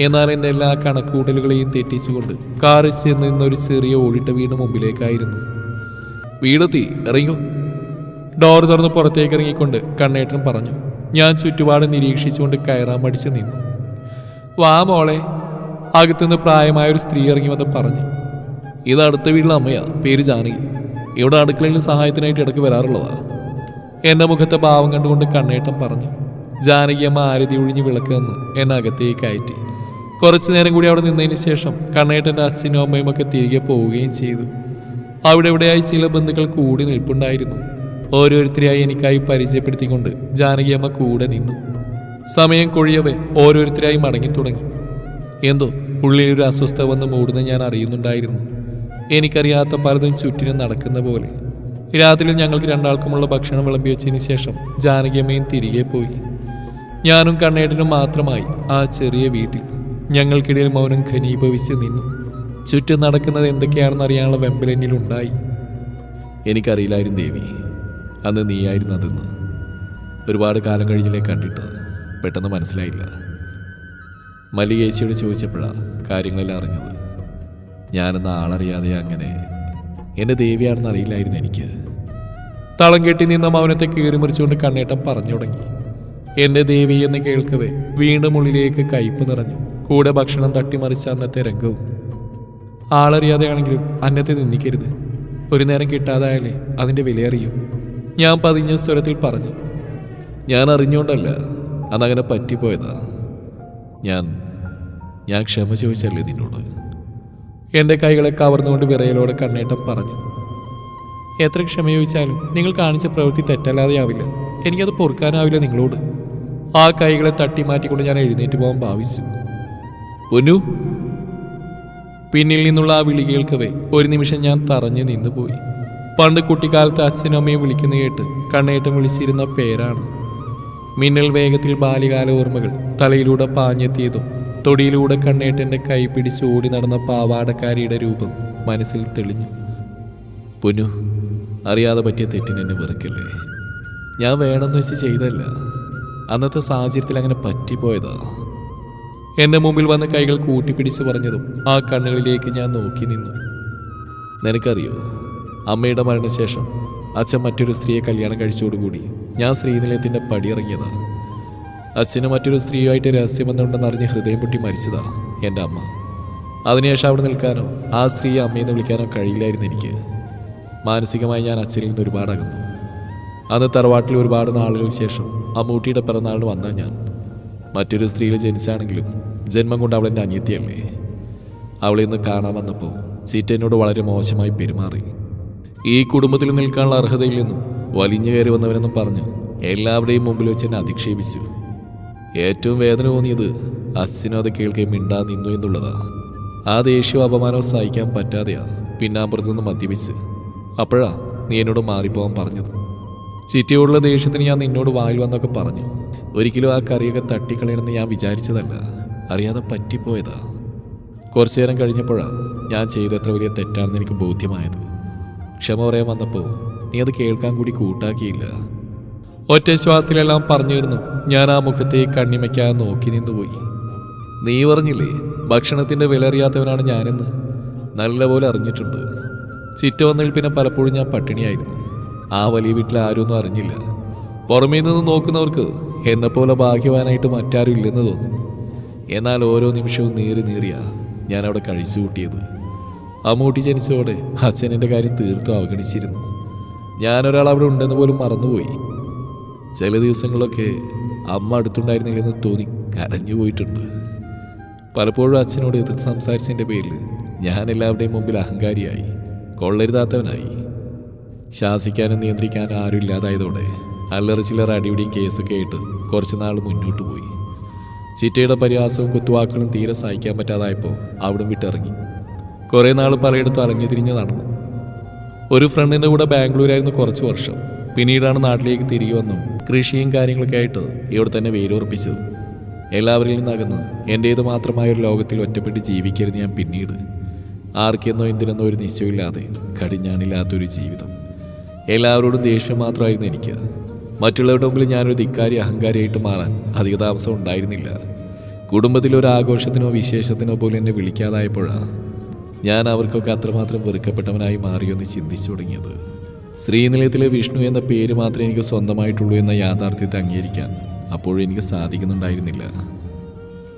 എന്നാൽ എന്റെ എല്ലാ കണക്കുകൂട്ടലുകളെയും തെറ്റിച്ചുകൊണ്ട് കാറിൽ ചെന്ന് നിന്നൊരു ചെറിയ ഓടിട്ട വീട് മുമ്പിലേക്കായിരുന്നു. വീടെത്തി ഇറങ്ങിയോ ഡോർ തുറന്ന് പുറത്തേക്ക് ഇറങ്ങിക്കൊണ്ട് കണ്ണേട്ടൻ പറഞ്ഞു. ഞാൻ ചുറ്റുപാട് നിരീക്ഷിച്ചുകൊണ്ട് കയറാൻ മടിച്ചു നിന്നു. വാ മോളെ അകത്തുനിന്ന് പ്രായമായ ഒരു സ്ത്രീ ഇറങ്ങി വന്ന് പറഞ്ഞു. ഇത് അടുത്ത വീട്ടിലെ അമ്മയാ പേര് ജാനകി. ഇവിടെ അടുക്കളയിൽ സഹായത്തിനായിട്ട് ഇടയ്ക്ക് വരാറുള്ളതാ. എന്റെ മുഖത്തെ ഭാവം കണ്ടുകൊണ്ട് കണ്ണേട്ടം പറഞ്ഞു. ജാനകി അമ്മ ആരതി ഒഴിഞ്ഞ് വിളക്ക് എന്ന് എന്നെ അകത്തേക്ക് കയറ്റി. കുറച്ചു നേരം കൂടി അവിടെ നിന്നതിന് ശേഷം കണ്ണേട്ടന്റെ അച്ഛനും അമ്മയും ഒക്കെ തിരികെ പോവുകയും ചെയ്തു. അവിടെ ഇവിടെയായി ചില ബന്ധുക്കൾ കൂടി നിൽപ്പുണ്ടായിരുന്നു. ഓരോരുത്തരെയായി എനിക്കായി പരിചയപ്പെടുത്തിക്കൊണ്ട് ജാനകിയമ്മ കൂടെ നിന്നു. സമയം കൊഴിയവേ ഓരോരുത്തരായി മടങ്ങി തുടങ്ങി. എന്തോ ഉള്ളിലൊരു അസ്വസ്ഥ വന്ന് മൂടുന്ന ഞാൻ അറിയുന്നുണ്ടായിരുന്നു. എനിക്കറിയാത്ത പലതും ചുറ്റിനും നടക്കുന്ന പോലെ. രാത്രി ഞങ്ങൾക്ക് രണ്ടാൾക്കുമുള്ള ഭക്ഷണം വിളമ്പി വെച്ചതിന് ശേഷം ജാനകിയമ്മയും തിരികെ പോയി. ഞാനും കണ്ണേട്ടനും മാത്രമായി ആ ചെറിയ വീട്ടിൽ ഞങ്ങൾക്കിടയിൽ മൗനം ഖനീഭവിച്ച് നിന്നു. ചുറ്റും നടക്കുന്നത് എന്തൊക്കെയാണെന്ന് അറിയാനുള്ള വെമ്പലെന്നിലുണ്ടായി. എനിക്കറിയില്ലായിരുന്നു ദേവി. അന്ന് നീയായിരുന്നു അതെന്ന് ഒരുപാട് കാലം കഴിഞ്ഞില്ലേ കണ്ടിട്ട്. പെട്ടെന്ന് മനസ്സിലായില്ല. മല്ലികേച്ചിയോട് ചോദിച്ചപ്പോഴാണ് കാര്യങ്ങളെല്ലാം അറിഞ്ഞത്. ഞാനെന്ന ആളറിയാതെ അങ്ങനെ എന്റെ ദേവിയാണെന്ന് അറിയില്ലായിരുന്നു എനിക്ക്. തളം കെട്ടി നിന്ന മൗനത്തെ കീറി മുറിച്ചുകൊണ്ട് കണ്ണേട്ടം പറഞ്ഞു തുടങ്ങി. എന്റെ ദേവി എന്ന് കേൾക്കവേ വീണ്ടും ഉള്ളിലേക്ക് കയ്പ് നിറഞ്ഞു കൂടെ ഭക്ഷണം തട്ടിമറിച്ച അന്നത്തെ രംഗവും. ആളറിയാതെയാണെങ്കിലും അന്നത്തെ നിന്ദിക്കരുത്. ഒരു നേരം കിട്ടാതായാലേ അതിന്റെ വിലയറിയൂ. ഞാൻ പതിഞ്ഞ സ്വരത്തിൽ പറഞ്ഞു ഞാൻ അറിഞ്ഞുകൊണ്ടല്ല അന്നങ്ങനെ പറ്റിപ്പോയതാ. ഞാൻ ഞാൻ ക്ഷമ ചോദിച്ചല്ലേ നിന്നോട്? എന്റെ കൈകളെ കവർന്നുകൊണ്ട് വിറയലോടെ കണ്ണേട്ടം പറഞ്ഞു. എത്ര ക്ഷമ ചോദിച്ചാലും നിങ്ങൾ കാണിച്ച പ്രവൃത്തി തെറ്റല്ലാതെയാവില്ല. എനിക്കത് പൊറുക്കാനാവില്ല നിങ്ങളോട്. ആ കൈകളെ തട്ടി മാറ്റിക്കൊണ്ട് ഞാൻ എഴുന്നേറ്റ് പോകാൻ ഭാവിച്ചു. പൊന്നു. പിന്നിൽ നിന്നുള്ള ആ വിളി കേൾക്കവേ ഒരു നിമിഷം ഞാൻ തറഞ്ഞു നിന്നുപോയി. പണ്ട് കുട്ടിക്കാലത്ത് അച്ഛനും അമ്മയും വിളിക്കുന്ന കേട്ട് കണ്ണേറ്റം വിളിച്ചിരുന്ന പേരാണ്. മിന്നൽ വേഗത്തിൽ ബാല്യകാല ഓർമ്മകൾ തലയിലൂടെ പാഞ്ഞെത്തിയതും തൊടിയിലൂടെ കണ്ണേട്ടന്റെ കൈ പിടിച്ച് ഓടി നടന്ന പാവാടക്കാരിയുടെ രൂപം മനസ്സിൽ തെളിഞ്ഞു. പുനു അറിയാതെ പറ്റിയ തെറ്റിന് എന്നെ വെറുക്കല്ലേ? ഞാൻ വേണമെന്ന് വെച്ച് ചെയ്തല്ല അന്നത്തെ സാഹചര്യത്തിൽ അങ്ങനെ പറ്റിപ്പോയതാ. എന്റെ മുമ്പിൽ വന്ന കൈകൾ കൂട്ടിപ്പിടിച്ച് പറഞ്ഞതും ആ കണ്ണുകളിലേക്ക് ഞാൻ നോക്കി നിന്നു. നിനക്കറിയോ അമ്മയുടെ മരണശേഷം അച്ഛൻ മറ്റൊരു സ്ത്രീയെ കല്യാണം കഴിച്ചോടുകൂടി ഞാൻ ശ്രീനിലയത്തിന്റെ പടിയിറങ്ങിയതാണ് അച്ഛന് മറ്റൊരു സ്ത്രീയുമായിട്ട് രഹസ്യബന്ധമുണ്ടെന്ന് അറിഞ്ഞ് ഹൃദയം പൊട്ടി മരിച്ചതാ എന്റെ അമ്മ. അതിനുശേഷം അവിടെ നിൽക്കാനോ ആ സ്ത്രീയെ അമ്മയെന്ന് വിളിക്കാനോ കഴിയില്ലായിരുന്നു എനിക്ക്. മാനസികമായി ഞാൻ അച്ഛനിൽ നിന്ന് ഒരുപാട് അകന്നു. അന്ന് തറവാട്ടിൽ ഒരുപാട് നാളുകൾക്ക് ശേഷം അമ്മൂട്ടിയുടെ പിറന്നാളിന് വന്ന ഞാൻ. മറ്റൊരു സ്ത്രീയിൽ ജനിച്ചാണെങ്കിലും ജന്മം കൊണ്ട് അവളെന്റെ അനിയത്തിയല്ലേ. അവളെ ഇന്ന് കാണാൻ വന്നപ്പോൾ ചീറ്റ എന്നോട് വളരെ മോശമായി പെരുമാറി. ഈ കുടുംബത്തിൽ നിൽക്കാനുള്ള അർഹതയില്ലെന്നും വലിഞ്ഞു കയറി വന്നവനെന്നും പറഞ്ഞ് എല്ലാവരുടെയും മുമ്പിൽ വെച്ച് എന്നെ അധിക്ഷേപിച്ചു. ഏറ്റവും വേദന തോന്നിയത് അച്ഛനും അത് കേൾക്കെ മിണ്ടാ നിന്നു എന്നുള്ളതാ. ആ ദേഷ്യവും അപമാനവും സഹിക്കാൻ പറ്റാതെയാ പിന്നാമ്പുറത്തു നിന്ന് മദ്യപിച്ച്. അപ്പോഴാ നീ എന്നോട് മാറിപ്പോവാൻ പറഞ്ഞത്. ചിറ്റിയോടുള്ള ദേഷ്യത്തിന് ഞാൻ നിന്നോട് വായിൽ വന്നൊക്കെ പറഞ്ഞു. ഒരിക്കലും ആ കറിയൊക്കെ തട്ടിക്കളയണമെന്ന് ഞാൻ വിചാരിച്ചതല്ല. അറിയാതെ പറ്റിപ്പോയതാ. കുറച്ചു നേരം കഴിഞ്ഞപ്പോഴാണ് ഞാൻ ചെയ്തത്ര വലിയ തെറ്റാണെന്ന് എനിക്ക് ബോധ്യമായത്. ക്ഷമ പറയാൻ വന്നപ്പോൾ നീ അത് കേൾക്കാൻ കൂടി കൂട്ടാക്കിയില്ല. ഒറ്റ ശ്വാസത്തിലെല്ലാം പറഞ്ഞിരുന്നു ഞാൻ ആ മുഖത്തെ കണ്ണിമയ്ക്കാൻ നോക്കി നിന്നുപോയി. നീ പറഞ്ഞില്ലേ ഭക്ഷണത്തിന്റെ വില അറിയാത്തവനാണ് ഞാനെന്ന്. നല്ലപോലെ അറിഞ്ഞിട്ടുണ്ട്. ചിറ്റ വന്നതിൽ പിന്നെ പലപ്പോഴും ഞാൻ പട്ടിണിയായിരുന്നു. ആ വലിയ വീട്ടിൽ ആരൊന്നും അറിഞ്ഞില്ല. പുറമേ നിന്ന് നോക്കുന്നവർക്ക് എന്നെപ്പോലെ ഭാഗ്യവാനായിട്ട് മറ്റാരും ഇല്ലെന്ന് തോന്നും എന്നാൽ ഓരോ നിമിഷവും നീറി നീറിയാ ഞാൻ അവിടെ കഴിച്ചു കൂട്ടിയത്. അമ്മൂട്ടി ജനിച്ചതോടെ അച്ഛൻ എന്റെ കാര്യം തീർത്തും അവഗണിച്ചിരുന്നു. ഞാനൊരാൾ അവിടെ ഉണ്ടെന്ന് പോലും മറന്നുപോയി. ചില ദിവസങ്ങളൊക്കെ അമ്മ അടുത്തുണ്ടായിരുന്നില്ലെന്ന് തോന്നി കരഞ്ഞു പോയിട്ടുണ്ട്. പലപ്പോഴും അച്ഛനോട് എതിർത്ത് സംസാരിച്ചതിന്റെ പേരിൽ ഞാൻ എല്ലാവരുടെയും മുമ്പിൽ അഹങ്കാരിയായി കൊള്ളരുതാത്തവനായി. ശാസിക്കാനും നിയന്ത്രിക്കാനും ആരും ഇല്ലാതായതോടെ അല്ലറ ചില്ലറ അടിപിടിയും കേസൊക്കെ ആയിട്ട് കുറച്ച് നാൾ മുന്നോട്ട് പോയി. ചിറ്റയുടെ പരിഹാസവും കുത്തുവാക്കുകളും തീരെ സഹിക്കാൻ പറ്റാതായപ്പോൾ അവിടം വിട്ടിറങ്ങി. കുറേ നാൾ പലയിടത്തും അലഞ്ഞു തിരിഞ്ഞ് നടന്നു. ഒരു ഫ്രണ്ടിന്റെ കൂടെ ബാംഗ്ലൂരായിരുന്നു കുറച്ച് വർഷം. പിന്നീടാണ് നാട്ടിലേക്ക് തിരികെ വന്നും. കൃഷിയും കാര്യങ്ങളൊക്കെ ആയിട്ട് ഇവിടെ തന്നെ വേരുറപ്പിച്ചത് എല്ലാവരിൽ നിന്നകന്ന് എന്റേത് മാത്രമായ ഒരു ലോകത്തിൽ ഒറ്റപ്പെട്ട് ജീവിക്കരുത് ഞാൻ പിന്നീട്. ആർക്കെന്നോ എന്തിനെന്നോ ഒരു നിശ്ചയമില്ലാതെ കടിഞ്ഞാണില്ലാത്തൊരു ജീവിതം. എല്ലാവരോടും ദേഷ്യം മാത്രമായിരുന്നു എനിക്ക്. മറ്റുള്ളവരുടെ മുമ്പിൽ ഞാനൊരു ധിക്കാരി അഹങ്കാരിയായിട്ട് മാറാൻ അധിക താമസം ഉണ്ടായിരുന്നില്ല. കുടുംബത്തിൽ ഒരു ആഘോഷത്തിനോ വിശേഷത്തിനോ പോലും എന്നെ വിളിക്കാതായപ്പോഴാണ് ഞാൻ അവർക്കൊക്കെ അത്രമാത്രം വെറുക്കപ്പെട്ടവനായി മാറിയെന്ന് ചിന്തിച്ചു തുടങ്ങിയത്. ശ്രീനിലയത്തിലെ വിഷ്ണു എന്ന പേര് മാത്രമേ എനിക്ക് സ്വന്തമായിട്ടുള്ളൂ എന്ന യാഥാർത്ഥ്യത്തെ അംഗീകരിക്കാൻ അപ്പോഴും എനിക്ക് സാധിക്കുന്നുണ്ടായിരുന്നില്ല.